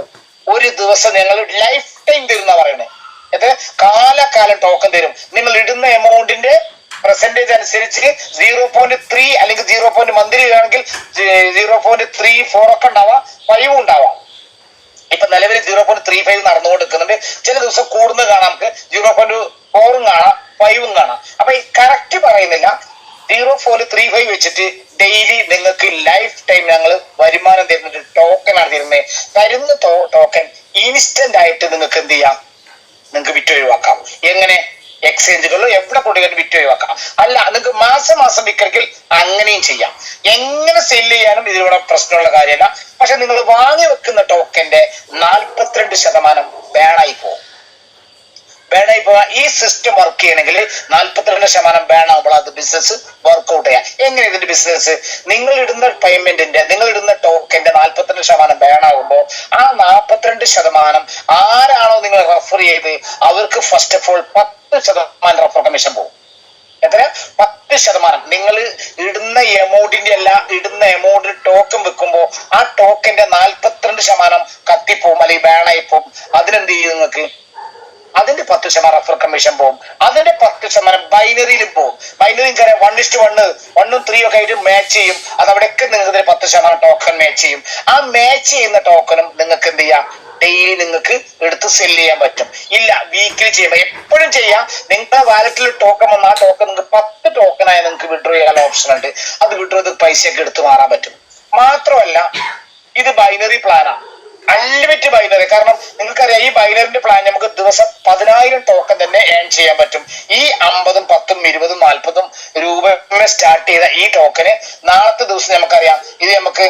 ഒരു ദിവസം ഞങ്ങൾ ലൈഫ് ടൈം തരുന്ന പറയുന്നത് ഇത് കാലക്കാലം ടോക്കൺ തരും. നിങ്ങൾ ഇടുന്ന എമൗണ്ടിന്റെ പെർസെന്റേജ് അനുസരിച്ച് സീറോ പോയിന്റ് ത്രീ അല്ലെങ്കിൽ സീറോ പോയിന്റ് മന്ത്ലി ആണെങ്കിൽ സീറോ പോയിന്റ് ത്രീ ഫോർ ഒക്കെ ഉണ്ടാവാം ഫൈവ് ഉണ്ടാവാം. ഇപ്പൊ നിലവിൽ സീറോ പോയിന്റ് ത്രീ ഫൈവ് നടന്നുകൊണ്ടിരിക്കുന്നുണ്ട്. ചില ദിവസം കൂടുന്നത് കാണാം. നമുക്ക് സീറോ പോയിന്റ് ഫോറും കാണാം ഫൈവും കാണാം. അപ്പൊ ഈ കറക്റ്റ് പറയുന്നില്ല. സീറോ പോയിന്റ് ത്രീ ഫൈവ് വെച്ചിട്ട് ഡെയിലി നിങ്ങൾക്ക് ലൈഫ് ടൈം ഞങ്ങൾ വരുമാനം തരുന്നത് ടോക്കൺ ആണ് തരുന്നത് തരുന്ന ടോക്കൺ ഇൻസ്റ്റന്റ് ആയിട്ട് നിങ്ങൾക്ക് എന്ത് ചെയ്യാം? നിങ്ങൾക്ക് വിറ്റ് ഒഴിവാക്കാം. എങ്ങനെ? എക്സ്ചേഞ്ചുകളിലോ എവിടെ കൊണ്ടുപോയി വിറ്റ് ഒഴിവാക്കാം. അല്ല നിങ്ങൾക്ക് മാസം മാസം വിൽക്കണമെങ്കിൽ അങ്ങനെയും ചെയ്യാം. എങ്ങനെ സെൽ ചെയ്യാനും ഇതിലൂടെ പ്രശ്നമുള്ള കാര്യമല്ല. പക്ഷെ നിങ്ങൾ വാങ്ങി വെക്കുന്ന ടോക്കന്റെ നാൽപ്പത്തിരണ്ട് ശതമാനം വേണായി പോകും. ബാണായി ഇപ്പൊ ഈ സിസ്റ്റം വർക്ക് ചെയ്യണമെങ്കിൽ നാൽപ്പത്തിരണ്ട് ശതമാനം അപ്പോൾ അത് ബിസിനസ് വർക്ക്ഔട്ട് ചെയ്യാം. എങ്ങനെ ഇതിന്റെ ബിസിനസ് നിങ്ങൾ ഇടുന്ന പേയ്മെന്റിന്റെ നിങ്ങൾ ഇടുന്ന ടോക്കന്റെ നാൽപ്പത്തിരണ്ട് ശതമാനം വേണാകുമ്പോൾ ആ നാൽപ്പത്തിരണ്ട് ശതമാനം ആരാണോ നിങ്ങൾ റെഫർ ചെയ്ത് അവർക്ക് ഫസ്റ്റ് ഓഫ് ഓൾ പത്ത് ശതമാനം റെഫർ കമ്മീഷൻ പോകും. എത്ര പത്ത് ശതമാനം. നിങ്ങൾ ഇടുന്ന എമൗണ്ടിന്റെ അല്ല ഇടുന്ന എമൗണ്ട് ടോക്കൺ വെക്കുമ്പോൾ ആ ടോക്കന്റെ നാൽപ്പത്തിരണ്ട് ശതമാനം കത്തിപ്പോവും അല്ലെങ്കിൽ ബാണായി പോവും അതിനെന്ത് ചെയ്യും നിങ്ങൾക്ക്? അതിന്റെ പത്ത് ശതമാനം റഫർ കമ്മീഷൻ പോകും അതിന്റെ പത്ത് ശതമാനം ബൈനറിയിലും പോകും ബൈനറിയും കയറി വൺ ഇസ്റ്റ് വണ്ണ് വണ്ണും ത്രീ ഒക്കെ ആയിട്ട് മാച്ച് ചെയ്യും. അത് അവിടെയൊക്കെ നിങ്ങൾക്ക് ഇതിന് പത്ത് ശതമാനം ടോക്കൺ മാച്ച് ചെയ്യും. ആ മാച്ച് ചെയ്യുന്ന ടോക്കണും നിങ്ങൾക്ക് എന്ത് ചെയ്യാം? ഡെയിലി നിങ്ങൾക്ക് എടുത്ത് സെൽ ചെയ്യാൻ പറ്റും. ഇല്ല വീക്കിലി ചെയ്യാം. എപ്പോഴും ചെയ്യാം. നിങ്ങളുടെ വാലറ്റിൽ ടോക്കൺ വന്ന ആ ടോക്കൺ നിങ്ങൾക്ക് പത്ത് ടോക്കണായി നിങ്ങൾക്ക് വിഡ്രോ ചെയ്യാനുള്ള ഓപ്ഷൻ ഉണ്ട്. അത് വിഡ്രോ ചെയ്ത് പൈസയൊക്കെ എടുത്ത് മാറാൻ പറ്റും. മാത്രമല്ല ഇത് ബൈനറി പ്ലാനാണ് അൺലിമിറ്റഡ് ബൈനറി കാരണം നിങ്ങൾക്കറിയാം ഈ ബൈനറിന്റെ പ്ലാൻ നമുക്ക് ദിവസം പതിനായിരം ടോക്കൺ തന്നെ ഏൺ ചെയ്യാൻ പറ്റും. ഈ അമ്പതും പത്തും ഇരുപതും നാൽപ്പതും രൂപ സ്റ്റാർട്ട് ചെയ്ത ഈ ടോക്കന് നാളത്തെ ദിവസം നമുക്കറിയാം ഇത് നമുക്ക്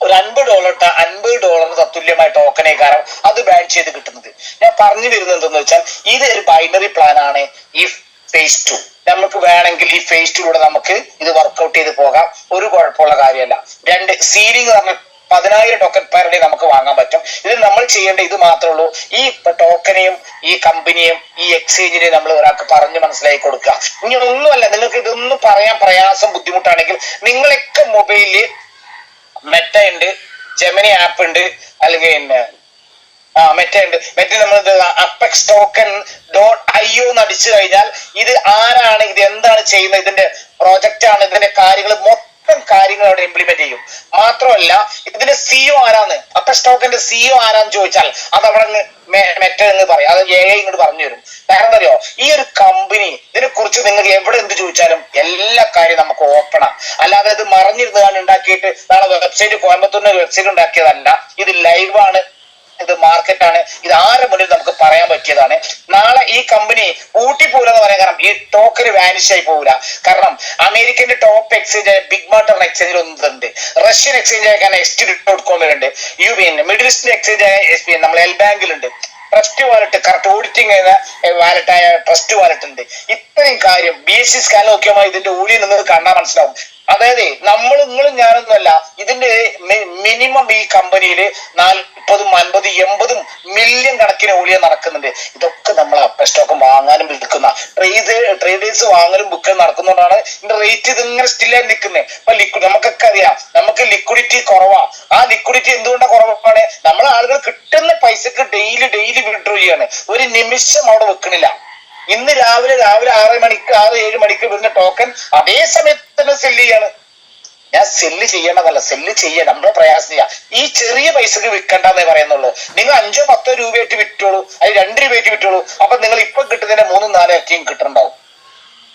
ഒരു അൻപത് ഡോളർ അൻപത് ഡോളറിന് തത്തുല്യമായ ടോക്കനെ കാരണം അത് ബാൻ ചെയ്ത് കിട്ടുന്നത്. ഞാൻ പറഞ്ഞു വരുന്നത് എന്തെന്ന് വെച്ചാൽ ഇത് ഒരു ബൈനറി പ്ലാൻ ആണ് ഈ ഫേസ് ടു നമുക്ക് വേണമെങ്കിൽ ഈ ഫേസ് ടുയിലൂടെ നമുക്ക് ഇത് വർക്കൗട്ട് ചെയ്ത് പോകാം. ഒരു കുഴപ്പമുള്ള കാര്യമല്ല. രണ്ട് സീലിംഗ് പറഞ്ഞ പതിനായിരം ടോക്കൺ പെർ ഡേ നമുക്ക് വാങ്ങാൻ പറ്റും. ഇത് നമ്മൾ ചെയ്യേണ്ട ഇത് മാത്രമേ ഉള്ളൂ. ഈ ടോക്കനെയും ഈ കമ്പനിയും ഈ എക്സ്ചേഞ്ചിനെ നമ്മൾ ഒരാൾക്ക് പറഞ്ഞു മനസ്സിലാക്കി കൊടുക്കുക. ഇനി ഒന്നുമല്ല നിങ്ങൾക്ക് ഇതൊന്നും പറയാൻ പ്രയാസം ബുദ്ധിമുട്ടാണെങ്കിൽ നിങ്ങളൊക്കെ മൊബൈലിൽ മെറ്റ ഉണ്ട് ജെമിനി ആപ്പ് ഉണ്ട് അല്ലെങ്കിൽ പിന്നെ ആ മെറ്റ ഉണ്ട്. മെറ്റ നമ്മൾ apex token dot I O എന്ന് അടിച്ചു കഴിഞ്ഞാൽ ഇത് ആരാണ് ഇത് എന്താണ് ചെയ്യുന്നത് ഇതിന്റെ പ്രോജക്റ്റ് ആണ് ഇതിന്റെ കാര്യങ്ങൾ മൊത്തം കാര്യങ്ങൾ അവിടെ ഇംപ്ലിമെന്റ് ചെയ്യും. മാത്രമല്ല ഇതിന്റെ സിഒ ആരാന്ന്? അപ്പ സ്റ്റോക്കിന്റെ സിഒ ആരാന്ന് ചോദിച്ചാൽ അത് അവിടെ മെറ്റ എന്ന് പറയും. അത് എ ഇങ്ങോട്ട് പറഞ്ഞു തരും. കാരണം അറിയോ? ഈ ഒരു കമ്പനി ഇതിനെ കുറിച്ച് നിങ്ങൾക്ക് എവിടെ എന്ത് ചോദിച്ചാലും എല്ലാ കാര്യം നമുക്ക് ഓപ്പണാ അല്ലാതെ ഇത് മറിഞ്ഞിരുന്നാണ് ഉണ്ടാക്കിയിട്ട് നാളെ വെബ്സൈറ്റ് കോയമ്പത്തൂരിന്റെ വെബ്സൈറ്റ് ഉണ്ടാക്കിയതല്ല. ഇത് ലൈവാണ് ഇത് മാർക്കറ്റാണ്. ഇത് ആരുടെ മുന്നിൽ നമുക്ക് പറയാൻ പറ്റിയതാണ്? നാളെ ഈ കമ്പനി ഊട്ടി പോലെന്ന് പറയാൻ കാരണം ഈ ടോക്കന് വാനിഷ് ആയി പോകില്ല കാരണം അമേരിക്കന്റെ ടോപ്പ് എക്സ്ചേഞ്ച് ബിഗ് മാർട്ടർ എക്സ്ചേഞ്ചിൽ ഒന്നുണ്ട് റഷ്യൻ എക്സ്ചേഞ്ച് ആയ എസ് ടി ഡോട്ട് കോമിലുണ്ട് യു ബി മിഡിൽ ഈസ്റ്റിന്റെ എക്സ്ചേഞ്ച് ആയ എസ് ബി നമ്മൾ എൽ ബാങ്കിലുണ്ട് ട്രസ്റ്റ് വാലറ്റ് കറക്റ്റ് ഓഡിറ്റിംഗ് ചെയ്യുന്ന വാലറ്റ് ആയ ട്രസ്റ്റ് വാലറ്റ് ഉണ്ട്. ഇത്രയും കാര്യം ബി എസ് സി സ്കാൻ നോക്കിയാൽ ഇതിന്റെ ഉള്ളിൽ നിങ്ങൾക്ക് കണ്ടാൽ മനസ്സിലാവും. അതായത് നമ്മൾ നിങ്ങളും ഞാനൊന്നുമല്ല ഇതിന്റെ മിനിമം ഈ കമ്പനിയിൽ നാൽപ്പതും അൻപതും എൺപതും മില്യൺ കണക്കിന് ഊഴിയ നടക്കുന്നുണ്ട്. ഇതൊക്കെ നമ്മൾ അപ്പ സ്റ്റോക്ക് വാങ്ങാനും വിൽക്കുന്ന. ട്രേഡ് ട്രേഡേഴ്സ് വാങ്ങലും വിൽക്കലും നടക്കുന്നതുകൊണ്ടാണ് ഇതിന്റെ റേറ്റ് ഇതിങ്ങനെ സ്റ്റില്ലായി നിൽക്കുന്നത് ഇപ്പൊ ലിക്വിഡ് നമുക്കൊക്കെ അറിയാം നമുക്ക് ലിക്വിഡിറ്റി കുറവാ. ആ ലിക്വിഡിറ്റി എന്തുകൊണ്ടാണ് കുറവാണ്? നമ്മളെ ആളുകൾ കിട്ടുന്ന പൈസക്ക് ഡെയിലി ഡെയിലി വിഡ്രോ ചെയ്യാണ്. ഒരു നിമിഷം അവിടെ വെക്കണില്ല. ഇന്ന് രാവിലെ രാവിലെ ആറ് മണിക്ക് ആറ് ഏഴ് മണിക്ക് വരുന്ന ടോക്കൺ അതേ സമയത്ത് തന്നെ സെല്ല് ചെയ്യാണ്. ഞാൻ സെല്ല് ചെയ്യണതല്ല സെല്ല് ചെയ്യാൻ നമ്മൾ പ്രയാസം ചെയ്യാം. ഈ ചെറിയ പൈസക്ക് വിൽക്കണ്ടെന്നേ പറയുന്നുള്ളൂ. നിങ്ങൾ അഞ്ചോ പത്തോ രൂപയായിട്ട് വിറ്റോളൂ അതിൽ രണ്ട് രൂപയായിട്ട് വിറ്റോളൂ അപ്പൊ നിങ്ങൾ ഇപ്പൊ കിട്ടുന്നതിന്റെ മൂന്നും നാലും ഇരട്ടിയും കിട്ടുന്നുണ്ടാവും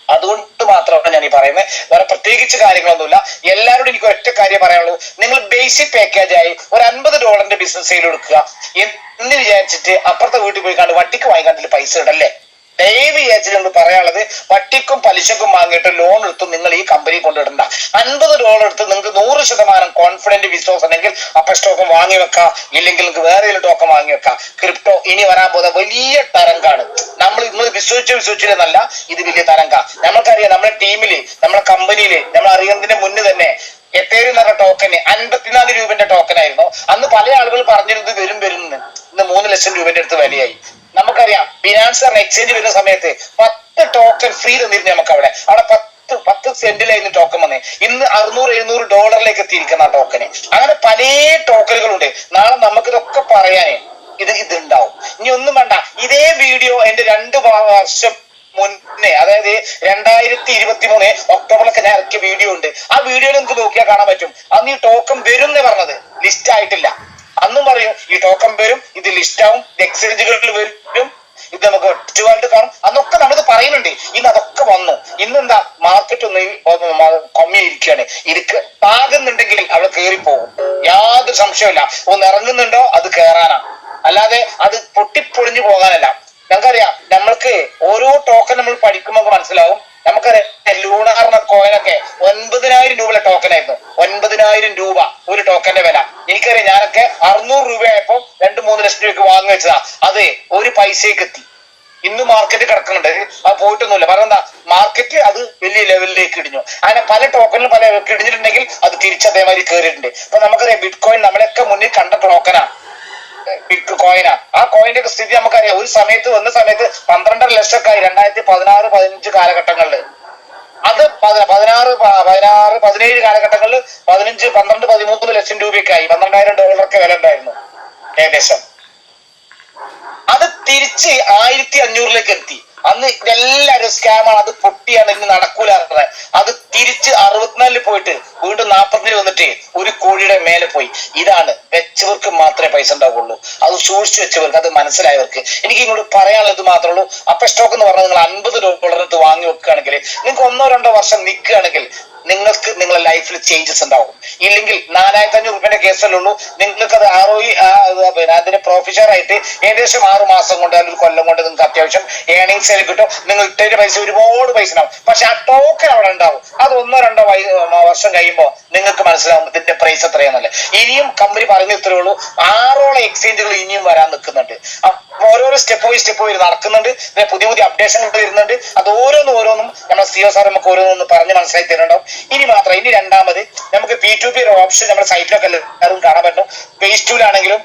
അതുകൊണ്ട് മാത്രമാണ് ഞാൻ ഈ പറയുന്നത്. വേറെ പ്രത്യേകിച്ച് കാര്യങ്ങളൊന്നുമില്ല. എല്ലാവരോടും എനിക്ക് ഒറ്റ കാര്യം പറയാനുള്ളൂ. നിങ്ങൾ ബേസിക് പാക്കേജ് ആയി ഒരു അൻപത് ഡോളറിന്റെ ബിസിനസ് സെയിൽ എടുക്കുക. എന്ന് വിചാരിച്ചിട്ട് അപ്പുറത്തെ വീട്ടിൽ പോയി കണ്ട് വട്ടിക്ക് വാങ്ങിക്കാണ്ടിൽ പൈസ ഇടല്ലേ? ദയവ് ഏജന്റ് പറയാനുള്ളത് വട്ടിക്കും പലിശക്കും വാങ്ങിയിട്ട് ലോൺ എടുത്ത് നിങ്ങൾ ഈ കമ്പനി കൊണ്ടിടണ്ട. അൻപത് ലോൺ എടുത്ത് നിങ്ങൾക്ക് നൂറ് ശതമാനം കോൺഫിഡന്റ് വിശ്വാസം ഉണ്ടെങ്കിൽ അപ്പൊ സ്റ്റോക്ക് വാങ്ങി വെക്കാം. ഇല്ലെങ്കിൽ നിങ്ങൾക്ക് വേറെ ടോക്കൺ വാങ്ങി വെക്കാം. ക്രിപ്റ്റോ ഇനി വരാൻ പോകുന്ന വലിയ തരംഗാണ്. നമ്മൾ ഇന്ന് വിശ്വസിച്ച് വിശ്വസിച്ചില്ലെന്നല്ല ഇത് വലിയ തരംഗ. നമ്മൾക്കറിയാം നമ്മുടെ ടീമിൽ നമ്മുടെ കമ്പനിയിൽ നമ്മൾ അറിയുന്നതിന് മുന്നേ തന്നെ എത്തേരി എന്ന് പറഞ്ഞ ടോക്കന് അൻപത്തിനാല് രൂപന്റെ ടോക്കൻ ആയിരുന്നു. അന്ന് പല ആളുകൾ പറഞ്ഞിരുന്നത് വരും വരും ഇന്ന് മൂന്ന് ലക്ഷം രൂപന്റെ അടുത്ത് വിലയായി. നമുക്കറിയാം ബിനാൻസ് പറഞ്ഞ എക്സ്ചേഞ്ച് വരുന്ന സമയത്ത് പത്ത് ടോക്കൺ ഫ്രീ തന്നിരുന്നു നമുക്ക് അവിടെ അവിടെ പത്ത് പത്ത് സെന്റിലായിരുന്നു ടോക്കൺ വന്നേ. ഇന്ന് അറുന്നൂറ് എഴുന്നൂറ് ഡോളറിലേക്ക് എത്തിയിരിക്കുന്ന ആ ടോക്കന് അങ്ങനെ പല ടോക്കണുകളുണ്ട് നാളെ നമുക്കിതൊക്കെ പറയാനേ ഇത് ഇതുണ്ടാവും. ഇനി ഒന്നും വേണ്ട. ഇതേ വീഡിയോ എന്റെ രണ്ട് വർഷം മുന്നേ അതായത് രണ്ടായിരത്തി ഇരുപത്തി മൂന്ന് ഒക്ടോബറിലൊക്കെ ഞാൻ ഇറക്കിയ വീഡിയോ ഉണ്ട്. ആ വീഡിയോയിൽ നിങ്ങൾക്ക് നോക്കിയാൽ കാണാൻ പറ്റും. അന്ന് ഈ ടോക്കൺ വരും എന്ന് പറഞ്ഞത് ലിസ്റ്റ് ആയിട്ടില്ല. അന്നും പറയും ഈ ടോക്കൺ വരും ഇത് ലിസ്റ്റ് ആവും എക്സ്ചേഞ്ചുകളിൽ വരും ഇത് നമുക്ക് ഒറ്റവായിട്ട് കാണും. അന്നൊക്കെ നമ്മളിത് പറയുന്നുണ്ട്. ഇന്ന് അതൊക്കെ വന്നു. ഇന്ന് എന്താ മാർക്കറ്റ് ഒന്ന് കൊമ്മിയിരിക്കുകയാണ് ഇരിക്ക് പാകുന്നുണ്ടെങ്കിൽ അവിടെ കയറിപ്പോകും യാതൊരു സംശയമില്ല ഒന്ന് ഇറങ്ങുന്നുണ്ടോ അത് കയറാനാ അല്ലാതെ അത് പൊട്ടിപ്പൊളിഞ്ഞു പോകാനല്ല. ഞങ്ങൾക്കറിയാം നമ്മൾക്ക് ഓരോ ടോക്കൺ നമ്മൾ പഠിക്കുമ്പോൾ മനസ്സിലാവും. നമുക്കറിയാം ലൂണാർ എന്ന കോയിനൊക്കെ ഒൻപതിനായിരം രൂപയുടെ ടോക്കൺ ആയിരുന്നു. ഒൻപതിനായിരം രൂപ ഒരു ടോക്കന്റെ വില. എനിക്കറിയാം ഞാനൊക്കെ അറുന്നൂറ് രൂപയായപ്പോ രണ്ട് മൂന്ന് ലക്ഷം രൂപയ്ക്ക് വാങ്ങി വെച്ചതാ. അതെ ഒരു പൈസയ്ക്ക് എത്തി. ഇന്ന് മാർക്കറ്റ് കിടക്കുന്നുണ്ട്. അത് പോയിട്ടൊന്നുമില്ല. കാരണം എന്താ? മാർക്കറ്റ് അത് വലിയ ലെവലിലേക്ക് ഇടിഞ്ഞു. അങ്ങനെ പല ടോക്കണിലും പല ഇടിഞ്ഞിട്ടുണ്ടെങ്കിൽ അത് തിരിച്ച് അതേമാതിരി കയറിയിട്ടുണ്ട് അപ്പൊ നമുക്കറിയാം ബിറ്റ് കോയിൻ നമ്മളൊക്കെ മുന്നിൽ കണ്ട ടോക്കനാണ് ബിറ്റ് കോയിനാ ആ. കോയിന്റെ ഒക്കെ സ്ഥിതി നമുക്കറിയാം. ഒരു സമയത്ത് വന്ന സമയത്ത് പന്ത്രണ്ടര ലക്ഷക്കായി രണ്ടായിരത്തി പതിനാറ് പതിനഞ്ച് കാലഘട്ടങ്ങളിൽ. അത് പതി- പതിനാറ് പതിനാറ് പതിനേഴ് കാലഘട്ടങ്ങളിൽ പതിനഞ്ച് പന്ത്രണ്ട് പതിമൂന്ന് ലക്ഷം രൂപയ്ക്കായി. പന്ത്രണ്ടായിരം ഡോളറൊക്കെ വില ഉണ്ടായിരുന്നു. ഏകദേശം. അത് തിരിച്ച് ആയിരത്തി അഞ്ഞൂറിലേക്ക് എത്തി. അന്ന് ഇതെല്ലാരും സ്കാമാണ് അത് പൊട്ടിയാണ് ഇനി നടക്കൂല. അത് തിരിച്ച് അറുപത്തിനാലിൽ പോയിട്ട് വീണ്ടും നാപ്പത്തിൽ വന്നിട്ട് ഒരു കോഴിയുടെ മേലെ പോയി. ഇതാണ് വെച്ചവർക്ക് മാത്രമേ പൈസ ഉണ്ടാവുള്ളൂ. അത് സൂക്ഷിച്ചു വെച്ചവർക്ക് അത് മനസ്സിലായവർക്ക്. എനിക്ക് ഇങ്ങോട്ട് പറയാനുള്ളത് മാത്രമേ ഉള്ളൂ. അപ്പൊ സ്റ്റോക്ക് എന്ന് പറഞ്ഞാൽ നിങ്ങൾ അൻപത് ഡോളറിനകത്ത് വാങ്ങി വെക്കുകയാണെങ്കിൽ നിങ്ങൾക്ക് ഒന്നോ രണ്ടോ വർഷം നിൽക്കുകയാണെങ്കിൽ നിങ്ങൾക്ക് നിങ്ങളുടെ ലൈഫിൽ ചേഞ്ചസ് ഉണ്ടാവും. ഇല്ലെങ്കിൽ നാലായിരത്തി അഞ്ഞൂറ് റുപ്യന്റെ കേസല്ലേ ഉള്ളൂ നിങ്ങൾക്ക് അത് ആർ ഒ പിന്നെ അതിന്റെ പ്രൊഫഷർ ആയിട്ട് ഏകദേശം ആറ് മാസം കൊണ്ട് അല്ലെങ്കിൽ ഒരു കൊല്ലം കൊണ്ട് നിങ്ങൾക്ക് അത്യാവശ്യം ഏണിങ്സ് കിട്ടും. നിങ്ങൾ ഇട്ടതിന്റെ പൈസ ഒരുപാട് പൈസ ഉണ്ടാവും. പക്ഷെ ആ ടോക്കൺ അവിടെ ഉണ്ടാവും. അത് ഒന്നോ രണ്ടോ വർഷം കഴിയുമ്പോൾ നിങ്ങൾക്ക് മനസ്സിലാവും ഇതിന്റെ പ്രൈസ് എത്രയാണെന്നല്ലേ ഇനിയും കമ്പനി പറഞ്ഞു ഇത്രേ ഉള്ളൂ. ആറോളം എക്സ്ചേഞ്ചുകൾ ഇനിയും വരാൻ നിൽക്കുന്നുണ്ട്. ഓരോരോ സ്റ്റെപ്പ് ബൈ സ്റ്റെപ്പ് വഴി നടക്കുന്നുണ്ട്. പുതിയ പുതിയ അപ്ഡേഷൻ വരുന്നുണ്ട്. അത് ഓരോന്നും ഓരോന്നും നമ്മുടെ സിഒ സാർ നമുക്ക് ഓരോന്നും പറഞ്ഞ് മനസ്സിലാക്കി തരുന്നുണ്ടാവും. ഇനി മാത്രം ഇനി രണ്ടാമത് നമുക്ക് പി ടു പി ഓപ്ഷൻ നമ്മുടെ സൈറ്റിലൊക്കെ എല്ലാവരും കാണാൻ പറ്റും. ഫേസ് ടൂലാണെങ്കിലും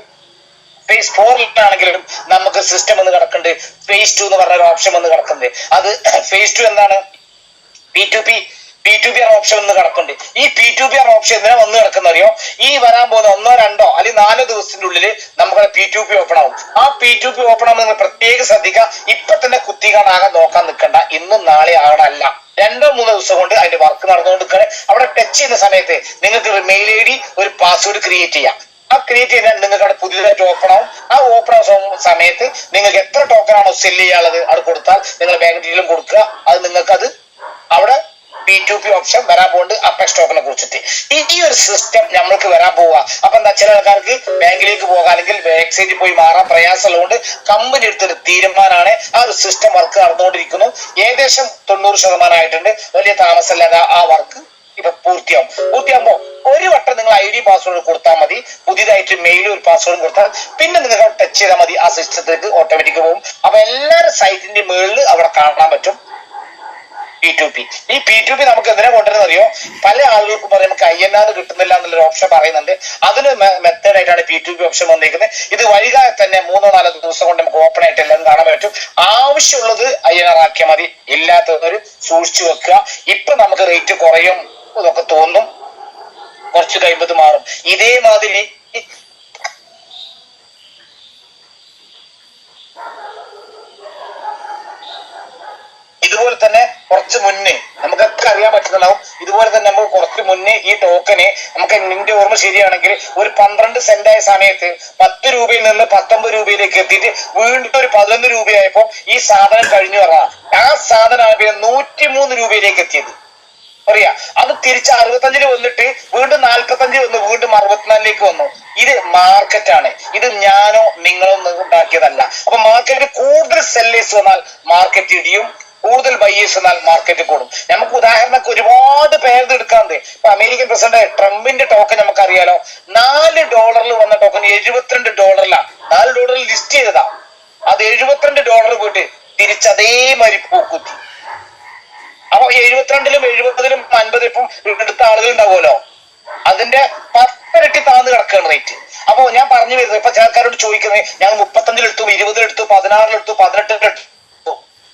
ഫേസ് ഫോറിലാണെങ്കിലും നമുക്ക് സിസ്റ്റം ഒന്ന് കിടക്കുന്നുണ്ട് ഫേസ് ടു എന്ന് പറഞ്ഞ ഒരു ഓപ്ഷൻ വന്ന് കിടക്കുന്നുണ്ട് അത് ഫേസ് ടു എന്താണ്? P to P P to P R option ഒന്ന് കിടക്കുന്നുണ്ട് ഈ P to P R option എന്തിനാ വന്ന് കിടക്കുന്ന അറിയോ? ഈ വരാൻ പോകുന്ന ഒന്നോ രണ്ടോ അല്ലെങ്കിൽ നാലോ ദിവസത്തിന്റെ ഉള്ളിൽ നമുക്ക് പി ടു പി ഓപ്പൺ ആവും. ആ പി ടു പി ഓപ്പൺ ആവുമ്പോൾ നിങ്ങൾ പ്രത്യേകം ശ്രദ്ധിക്കുക. ഇപ്പൊ തന്നെ കുത്തികാണാകാൻ നോക്കാൻ നിൽക്കണ്ട. ഇന്നും നാളെ ആകണമല്ല. രണ്ടോ മൂന്നോ ദിവസം കൊണ്ട് അതിന്റെ വർക്ക് നടന്നുകൊണ്ടിരിക്കണേ അവിടെ ടച്ച് ചെയ്യുന്ന സമയത്ത് നിങ്ങൾക്ക് ഒരു മെയിൽ ഐ ഡി ഒരു പാസ്വേഡ് ക്രിയേറ്റ് ചെയ്യാം. ആ ക്രിയേറ്റ് ചെയ്താൽ നിങ്ങൾക്ക് അവിടെ പുതിയതായിട്ട് ഓപ്പൺ ആവും. ആ ഓപ്പൺ ആവുന്ന സമയത്ത് നിങ്ങൾക്ക് എത്ര ടോക്കൺ ആണോ സെൽ ചെയ്യാനുള്ളത് അത് കൊടുത്താൽ നിങ്ങൾ ബാങ്ക് ഡീറ്റെയിലും കൊടുക്കുക. അത് നിങ്ങൾക്ക് അത് അവിടെ പി ടു പി ഓപ്ഷൻ വരാൻ പോകുന്നുണ്ട് അപ്പെക്സ് ടോക്കനെ കുറിച്ചിട്ട്. ഈ ഒരു സിസ്റ്റം നമ്മൾക്ക് വരാൻ പോവുക. അപ്പൊ എന്താ ചില ആൾക്കാർക്ക് ബാങ്കിലേക്ക് പോകാൻ അല്ലെങ്കിൽ എക്സ്ചേഞ്ചിൽ പോയി മാറാൻ പ്രയാസമുള്ളതുകൊണ്ട് കമ്പനി എടുത്തൊരു തീരുമാനമാണ് ആ ഒരു സിസ്റ്റം വർക്ക് നടന്നുകൊണ്ടിരിക്കുന്നു. ഏകദേശം തൊണ്ണൂറ് ശതമാനമായിട്ടുണ്ട് വലിയ താമസമില്ലാതെ ആ വർക്ക് ഇപ്പൊ പൂർത്തിയാവും. പൂർത്തിയാകുമ്പോ ഒരു വട്ടം നിങ്ങൾ ഐ ഡി പാസ്വേഡ് കൊടുത്താൽ മതി. പുതിയതായിട്ട് മെയിലും ഒരു പാസ്വേഡും കൊടുത്താൽ പിന്നെ നിങ്ങൾ ടച്ച് ചെയ്താൽ മതി. ആ സിസ്റ്റത്തിലേക്ക് ഓട്ടോമാറ്റിക് പോകും. അപ്പൊ എല്ലാവരും സൈറ്റിന്റെ മുകളിൽ അവിടെ കാണാൻ പറ്റും. പി ടു പി ഈ പി ടു പി നമുക്ക് എന്തിനാ കൊണ്ടുവരുന്നത് അറിയോ? പല ആളുകൾക്കും പറയും നമുക്ക് ഐ എൻ ആർ കിട്ടുന്നില്ല എന്നുള്ളൊരു ഓപ്ഷൻ പറയുന്നുണ്ട്. അതിന് മെത്തേഡ് ആയിട്ടാണ് പി ടു പി ഓപ്ഷൻ വന്നിരിക്കുന്നത്. ഇത് വൈകാതെ തന്നെ മൂന്നോ നാലോ ദിവസം കൊണ്ട് നമുക്ക് ഓപ്പൺ ആയിട്ട് എല്ലാം കാണാൻ പറ്റും. ആവശ്യമുള്ളത് ഐ എൻ ആർ ആക്കിയാൽ മതി. ഇല്ലാത്തവർ സൂക്ഷിച്ചു വെക്കുക. ഇപ്പൊ നമുക്ക് റേറ്റ് കുറയും. ഇതൊക്കെ തോന്നും. കുറച്ച് കഴിയുമ്പോൾ മാറും. ഇതേമാതിരി ഇതുപോലെ തന്നെ കുറച്ച് മുന്നേ നമുക്കൊക്കെ അറിയാൻ പറ്റുന്നുണ്ടാവും. ഇതുപോലെ തന്നെ നമുക്ക് കുറച്ച് മുന്നേ ഈ ടോക്കനെ നമുക്ക് നിന്റെ ഓർമ്മ ശരിയാണെങ്കിൽ ഒരു പന്ത്രണ്ട് സെന്റ് ആയ സമയത്ത് പത്ത് രൂപയിൽ നിന്ന് പത്തൊമ്പത് രൂപയിലേക്ക് എത്തിയിട്ട് വീണ്ടും ഒരു പതിനൊന്ന് രൂപയായപ്പോ ഈ സാധനം കഴിഞ്ഞു പറഞ്ഞ. ആ സാധനമാണ് പിന്നെ നൂറ്റിമൂന്ന് രൂപയിലേക്ക് എത്തിയത്. അറിയാ? അത് തിരിച്ച് അറുപത്തഞ്ചിൽ വന്നിട്ട് വീണ്ടും നാല്പത്തഞ്ച് വന്നു വീണ്ടും അറുപത്തിനാലിലേക്ക് വന്നു. ഇത് മാർക്കറ്റാണ് ഇത് ഞാനോ നിങ്ങളോ ഉണ്ടാക്കിയതല്ല. അപ്പൊ മാർക്കറ്റിൽ കൂടുതൽ സെല്ലേഴ്സ് വന്നാൽ മാർക്കറ്റ് ഇടിയും കൂടുതൽ ബയ്യേഴ്സ് എന്നാൽ മാർക്കറ്റ് കൂടും. നമുക്ക് ഉദാഹരണക്ക് ഒരുപാട് പേര് എടുക്കാതെ ഇപ്പൊ അമേരിക്കൻ പ്രസിഡന്റ് ട്രംപിന്റെ ടോക്കൺ നമുക്കറിയാലോ. നാല് ഡോളറിൽ വന്ന ടോക്കൺ എഴുപത്തിരണ്ട് ഡോളറിലാണ് നാല് ഡോളറിൽ ലിസ്റ്റ് ചെയ്തതാ. അത് എഴുപത്തിരണ്ട് ഡോളർ പോയിട്ട് തിരിച്ച് അതേമാതിരി പൂക്കുത്തി അപ്പൊ എഴുപത്തിരണ്ടിലും എഴുപതിലും അൻപതിലും ഇപ്പം എടുത്ത ആളുകൾ ഉണ്ടാവുമല്ലോ. അതിന്റെ പത്തിരട്ടി താന്ന് കിടക്കുകയാണ് റേറ്റ് അപ്പൊ ഞാൻ പറഞ്ഞു വരുന്നത് ഇപ്പൊ ചില ആൾക്കാരോട് ചോദിക്കുന്നത് ഞങ്ങൾ മുപ്പത്തഞ്ചിലെടുത്തു ഇരുപതിലെടുത്തു പതിനാറിലെടുത്തു പതിനെട്ടിലെടുത്തു.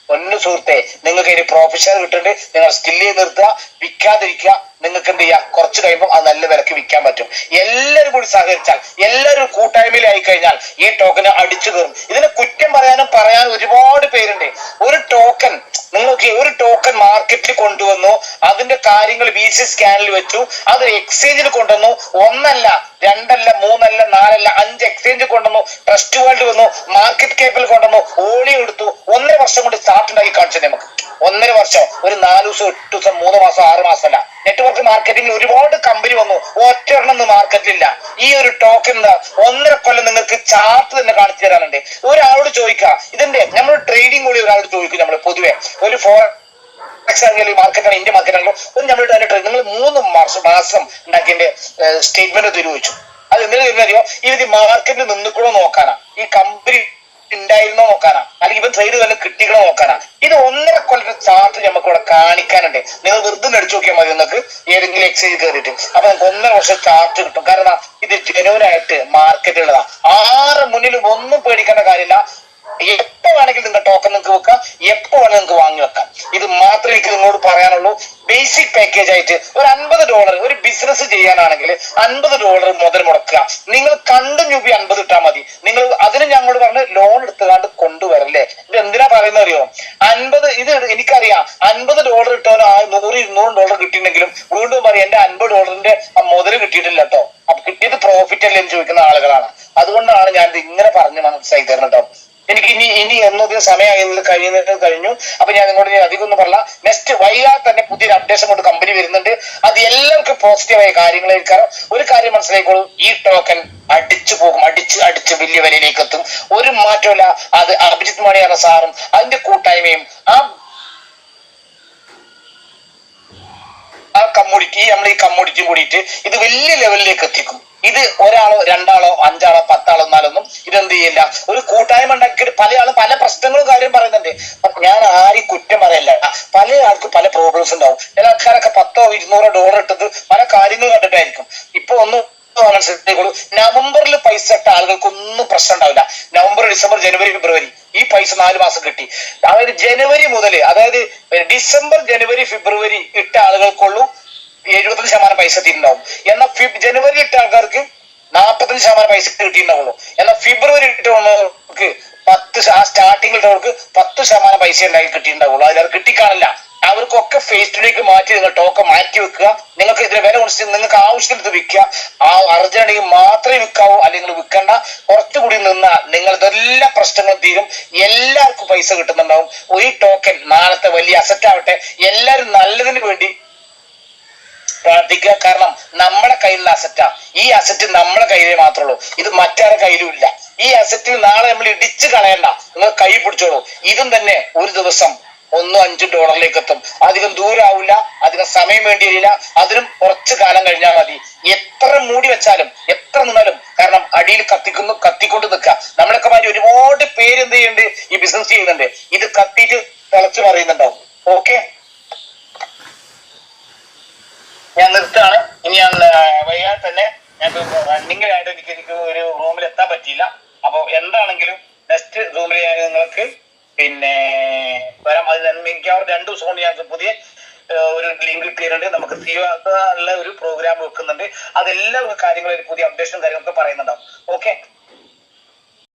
ഒന്ന് സുഹൃത്തെ നിങ്ങൾക്ക് ഇനി പ്രൊഫഷണൽ കിട്ടുന്നുണ്ട് നിങ്ങൾ സ്കില്ല് നിർത്തുക വിൽക്കാതിരിക്കുക. നിങ്ങൾക്ക് എന്ത് ചെയ്യാം? കുറച്ച് കഴിയുമ്പോൾ അത് നല്ല വിലക്ക് വിൽക്കാൻ പറ്റും. എല്ലാവരും കൂടി സഹകരിച്ചാൽ എല്ലാവരും കൂട്ടായ്മയിലായി കഴിഞ്ഞാൽ ഈ ടോക്കൺ അടിച്ചു കയറും ഇതിന് കുറ്റം പറയാനും പറയാൻ ഒരുപാട് പേരുണ്ട്. ഒരു ടോക്കൺ നിങ്ങൾക്ക് ഒരു ടോക്കൺ മാർക്കറ്റിൽ കൊണ്ടുവന്നു അതിന്റെ കാര്യങ്ങൾ ബി സി സ്കാനിൽ വെച്ചു അത് എക്സ്ചേഞ്ചിൽ കൊണ്ടുവന്നു ഒന്നല്ല രണ്ടല്ല മൂന്നല്ല നാലല്ല അഞ്ച് എക്സ്ചേഞ്ച് കൊണ്ടുവന്നു ട്രസ്റ്റ് വേൾഡ് വന്നു മാർക്കറ്റ് കേപ്പിൽ കൊണ്ടുവന്നു ഓണി എടുത്തു. ഒന്നര വർഷം കൊണ്ട് സ്റ്റാർട്ട് ഉണ്ടാക്കി കാണിച്ചു നമുക്ക്. ഒന്നര വർഷം ഒരു നാല് ദിവസം എട്ട് ദിവസം മൂന്ന് മാസം ആറ് മാസമല്ല. നെറ്റ്വർക്ക് മാർക്കറ്റിംഗിൽ ഒരുപാട് കമ്പനി വന്നു. ഒറ്റ മാർക്കറ്റില്ല ഈ ഒരു ടോക്കൺ എന്താ ഒന്നര കൊല്ലം നിങ്ങൾക്ക് ചാർട്ട് തന്നെ കാണിച്ചു തരാനുണ്ട്. ഒരാളോട് ചോദിക്കുക ഇതിന്റെ നമ്മൾ ട്രേഡിംഗ് കൂടി ഒരാളോട് ചോദിക്കും നമ്മൾ പൊതുവെ. ഒരു ഫോർ മാർക്കറ്റാണ് ഇന്ത്യ മാർക്കറ്റാണെങ്കിലും നമ്മൾ അതിന്റെ ട്രേഡ് നിങ്ങൾ മൂന്ന് മാസം മാസം ഉണ്ടാക്കിയതിന്റെ സ്റ്റേറ്റ്മെന്റ് തരുവച്ചു അത് എന്തിനു തരുന്നറിയോ ഈ മാർക്കറ്റിൽ നിന്നിക്കണോ നോക്കാനാ. ഈ കമ്പനി ഉണ്ടായിരുന്നോ നോക്കാനാ. അല്ലെങ്കിൽ ഇവൻ ട്രേഡ് വല്ല കിട്ടിക്കണോ നോക്കാനാ. ഇത് ഒന്നര കൊല്ലത്തെ ചാർട്ട് നമുക്ക് ഇവിടെ കാണിക്കാനുണ്ട്. നിങ്ങൾ വെറുതെ അടിച്ചു നോക്കിയാൽ മതി നിങ്ങൾക്ക്. ഏതെങ്കിലും എക്സൈസ് കയറിയിട്ട് അപ്പൊ നമുക്ക് ഒന്നര വർഷം ചാർട്ട് കിട്ടും. കാരണം ഇത് ജനുവനായിട്ട് മാർക്കറ്റ് ഉള്ളതാ. ആറ് മുന്നിലും ഒന്നും പേടിക്കേണ്ട കാര്യമില്ല. എപ്പോ വേണമെങ്കിലും നിങ്ങളുടെ ടോക്കൺ നിങ്ങൾക്ക് വെക്കാം. എപ്പോ വേണമെങ്കിൽ നിങ്ങൾക്ക് വാങ്ങി വെക്കാം. ഇത് മാത്രമേ എനിക്ക് നിങ്ങളോട് പറയാനുള്ളൂ. ബേസിക് പാക്കേജ് ആയിട്ട് ഒരു അൻപത് ഡോളർ ഒരു ബിസിനസ് ചെയ്യാനാണെങ്കിൽ അൻപത് ഡോളർ മുതൽ മുടക്കുക. നിങ്ങൾ കണ്ടു രൂപ അൻപത് ഇട്ടാൽ മതി. നിങ്ങൾ അതിന് ഞങ്ങളോട് പറഞ്ഞ് ലോൺ എടുത്തുകാണ്ട് കൊണ്ടുവരല്ലേ? ഇത് എന്തിനാ പറയുന്നത് അറിയോ അൻപത് ഇത് എനിക്കറിയാം. അൻപത് ഡോളർ ഇട്ടവന് ആ നൂറ് ഇരുന്നൂറ് ഡോളർ കിട്ടിയിട്ടുണ്ടെങ്കിലും വീണ്ടും പറയും എന്റെ അൻപത് ഡോളറിന്റെ മുതൽ കിട്ടിയിട്ടില്ല കേട്ടോ അപ്പൊ കിട്ടിയത് പ്രോഫിറ്റ് അല്ലേ എന്ന് ചോദിക്കുന്ന ആളുകളാണ്. അതുകൊണ്ടാണ് ഞാൻ ഇത് ഇങ്ങനെ പറഞ്ഞു മനസ്സിലായി തരുന്നത് കേട്ടോ എനിക്ക് ഇനി ഇനി എന്നൊരു സമയം കഴിയുന്നത് കഴിഞ്ഞു. അപ്പൊ ഞാൻ നിങ്ങളോട് അധികം ഒന്നും പറഞ്ഞ നെക്സ്റ്റ് വൈകാതെ പുതിയൊരു അപ്ഡേഷൻ കൊണ്ട് കമ്പനി വരുന്നുണ്ട്. അത് എല്ലാവർക്കും പോസിറ്റീവായ കാര്യങ്ങളായിരിക്കാം. ഒരു കാര്യം മനസ്സിലായിക്കോളൂ. ഈ ടോക്കൺ അടിച്ചു പോകും. അടിച്ച് അടിച്ച് വലിയ വിലയിലേക്ക് എത്തും. ഒരു മാറ്റമില്ല അത് അഭിജിത് മണിയാണ് സാറും അതിന്റെ കൂട്ടായ്മയും ആ ആ കമ്മ്യൂണിറ്റി നമ്മൾ ഈ കമ്മ്യൂണിറ്റി കൂടിയിട്ട് ഇത് വലിയ ലെവലിലേക്ക് എത്തിക്കും. ഇത് ഒരാളോ രണ്ടാളോ അഞ്ചാളോ പത്താളോ എന്നാലൊന്നും ഇതെന്ത് ചെയ്യില്ല. ഒരു കൂട്ടായ്മ ഉണ്ടാക്കിയിട്ട് പല ആളും പല പ്രശ്നങ്ങളും കാര്യം പറയുന്നുണ്ട്. ഞാൻ ആരും കുറ്റം പറയല്ല. പ്രോബ്ലംസ് ഉണ്ടാവും. ചില ആൾക്കാരൊക്കെ പത്തോ ഇരുന്നൂറോ ഡോളർ ഇട്ടത് പല കാര്യങ്ങൾ കണ്ടിട്ടായിരിക്കും. ഇപ്പൊ ഒന്ന് മനസ്സിലാക്കിക്കോളൂ. നവംബറിൽ പൈസ ഇട്ട ആളുകൾക്കൊന്നും പ്രശ്നം ഉണ്ടാവില്ല. നവംബർ ഡിസംബർ ജനുവരി ഫെബ്രുവരി ഈ പൈസ നാല് മാസം കിട്ടി. അതായത് ജനുവരി മുതൽ അതായത് ഡിസംബർ ജനുവരി ഫെബ്രുവരി ഇട്ട ആളുകൾക്കുള്ളൂ എഴുപത്തഞ്ച് ശതമാനം പൈസ എത്തിയിട്ടുണ്ടാവും എന്നാൽ ഫിബ് ജനുവരി ഇട്ട ആൾക്കാർക്ക് നാൽപ്പത്തഞ്ച് ശതമാനം പൈസ കിട്ടിയിട്ടുണ്ടാവുള്ളൂ. എന്നാൽ ഫെബ്രുവരി ഇട്ടവർക്ക് പത്ത് ആ സ്റ്റാർട്ടിംഗ് ഇട്ടവർക്ക് പത്ത് ശതമാനം പൈസ ഉണ്ടായി കിട്ടിയിട്ടുണ്ടാവുള്ളൂ. അതിലത് കിട്ടിക്കാണില്ല. അവർക്കൊക്കെ ഫേസ് ടുഡേക്ക് മാറ്റി നിങ്ങൾ ടോക്കൺ മാറ്റി വെക്കുക. നിങ്ങൾക്ക് ഇതിന്റെ വില കുറച്ച് നിങ്ങൾക്ക് ആവശ്യത്തിന് വിൽക്കുക. ആ അർജന്റീന മാത്രമേ വിൽക്കാവൂ അല്ലെങ്കിൽ വിൽക്കണ്ട. കുറച്ചുകൂടി നിന്നാൽ നിങ്ങൾ ഇതെല്ലാം പ്രശ്നങ്ങളും തീരും. എല്ലാവർക്കും പൈസ കിട്ടുന്നുണ്ടാവും. ഒരു ടോക്കൺ നാളത്തെ വലിയ അസറ്റ് ആവട്ടെ. എല്ലാവരും നല്ലതിന് വേണ്ടി പ്രാർത്ഥിക്കുക. കാരണം നമ്മുടെ കയ്യിലുള്ള അസറ്റാ ഈ അസറ്റ് നമ്മുടെ കയ്യിലേ മാത്രമുള്ളൂ ഇത് മറ്റാരുടെ കയ്യിലും ഇല്ല. ഈ അസറ്റിൽ നാളെ നമ്മൾ ഇടിച്ചു കളയണ്ട. നിങ്ങൾ കൈ പിടിച്ചോളൂ. ഇതും തന്നെ ഒരു ദിവസം ഒന്നും അഞ്ച് ഡോളറിലേക്ക് എത്തും അധികം ദൂരാവില്ല അധികം സമയം വേണ്ടി വരില്ല അതിനും കുറച്ച് കാലം കഴിഞ്ഞാൽ മതി. എത്ര മൂടി വെച്ചാലും എത്ര നിന്നാലും കാരണം അടിയിൽ കത്തിക്കുന്നു കത്തിക്കൊണ്ട് നിൽക്കുക. നമ്മളൊക്കെ മാതിരി ഒരുപാട് പേര് എന്ത് ചെയ്യുന്നുണ്ട്? ഈ ബിസിനസ് ചെയ്യുന്നുണ്ട്. ഇത് കത്തിയിട്ട് തിളച്ചു പറയുന്നുണ്ടാവും. ഓക്കെ ഞാൻ നിർത്താണ് ഇനി ഞാൻ വൈകാതെ തന്നെ ഞാൻ റണ്ണിങ്ങിലായിട്ട് എനിക്ക് എനിക്ക് ഒരു റൂമിൽ എത്താൻ പറ്റിയില്ല. അപ്പൊ എന്താണെങ്കിലും നെക്സ്റ്റ് റൂമിൽ ഞാൻ നിങ്ങൾക്ക് പിന്നെ വരാം. അത് മിക്കവാറും രണ്ടു ദിവസം കൊണ്ട് ഞാൻ പുതിയ ഒരു ലിങ്ക് കിട്ടിയിട്ടുണ്ട്. നമുക്ക് ഉള്ള ഒരു പ്രോഗ്രാം വെക്കുന്നുണ്ട്. അതെല്ലാ കാര്യങ്ങളും ഒരു പുതിയ അപ്ഡേഷനും കാര്യങ്ങളൊക്കെ പറയുന്നുണ്ടാവും. ഓക്കെ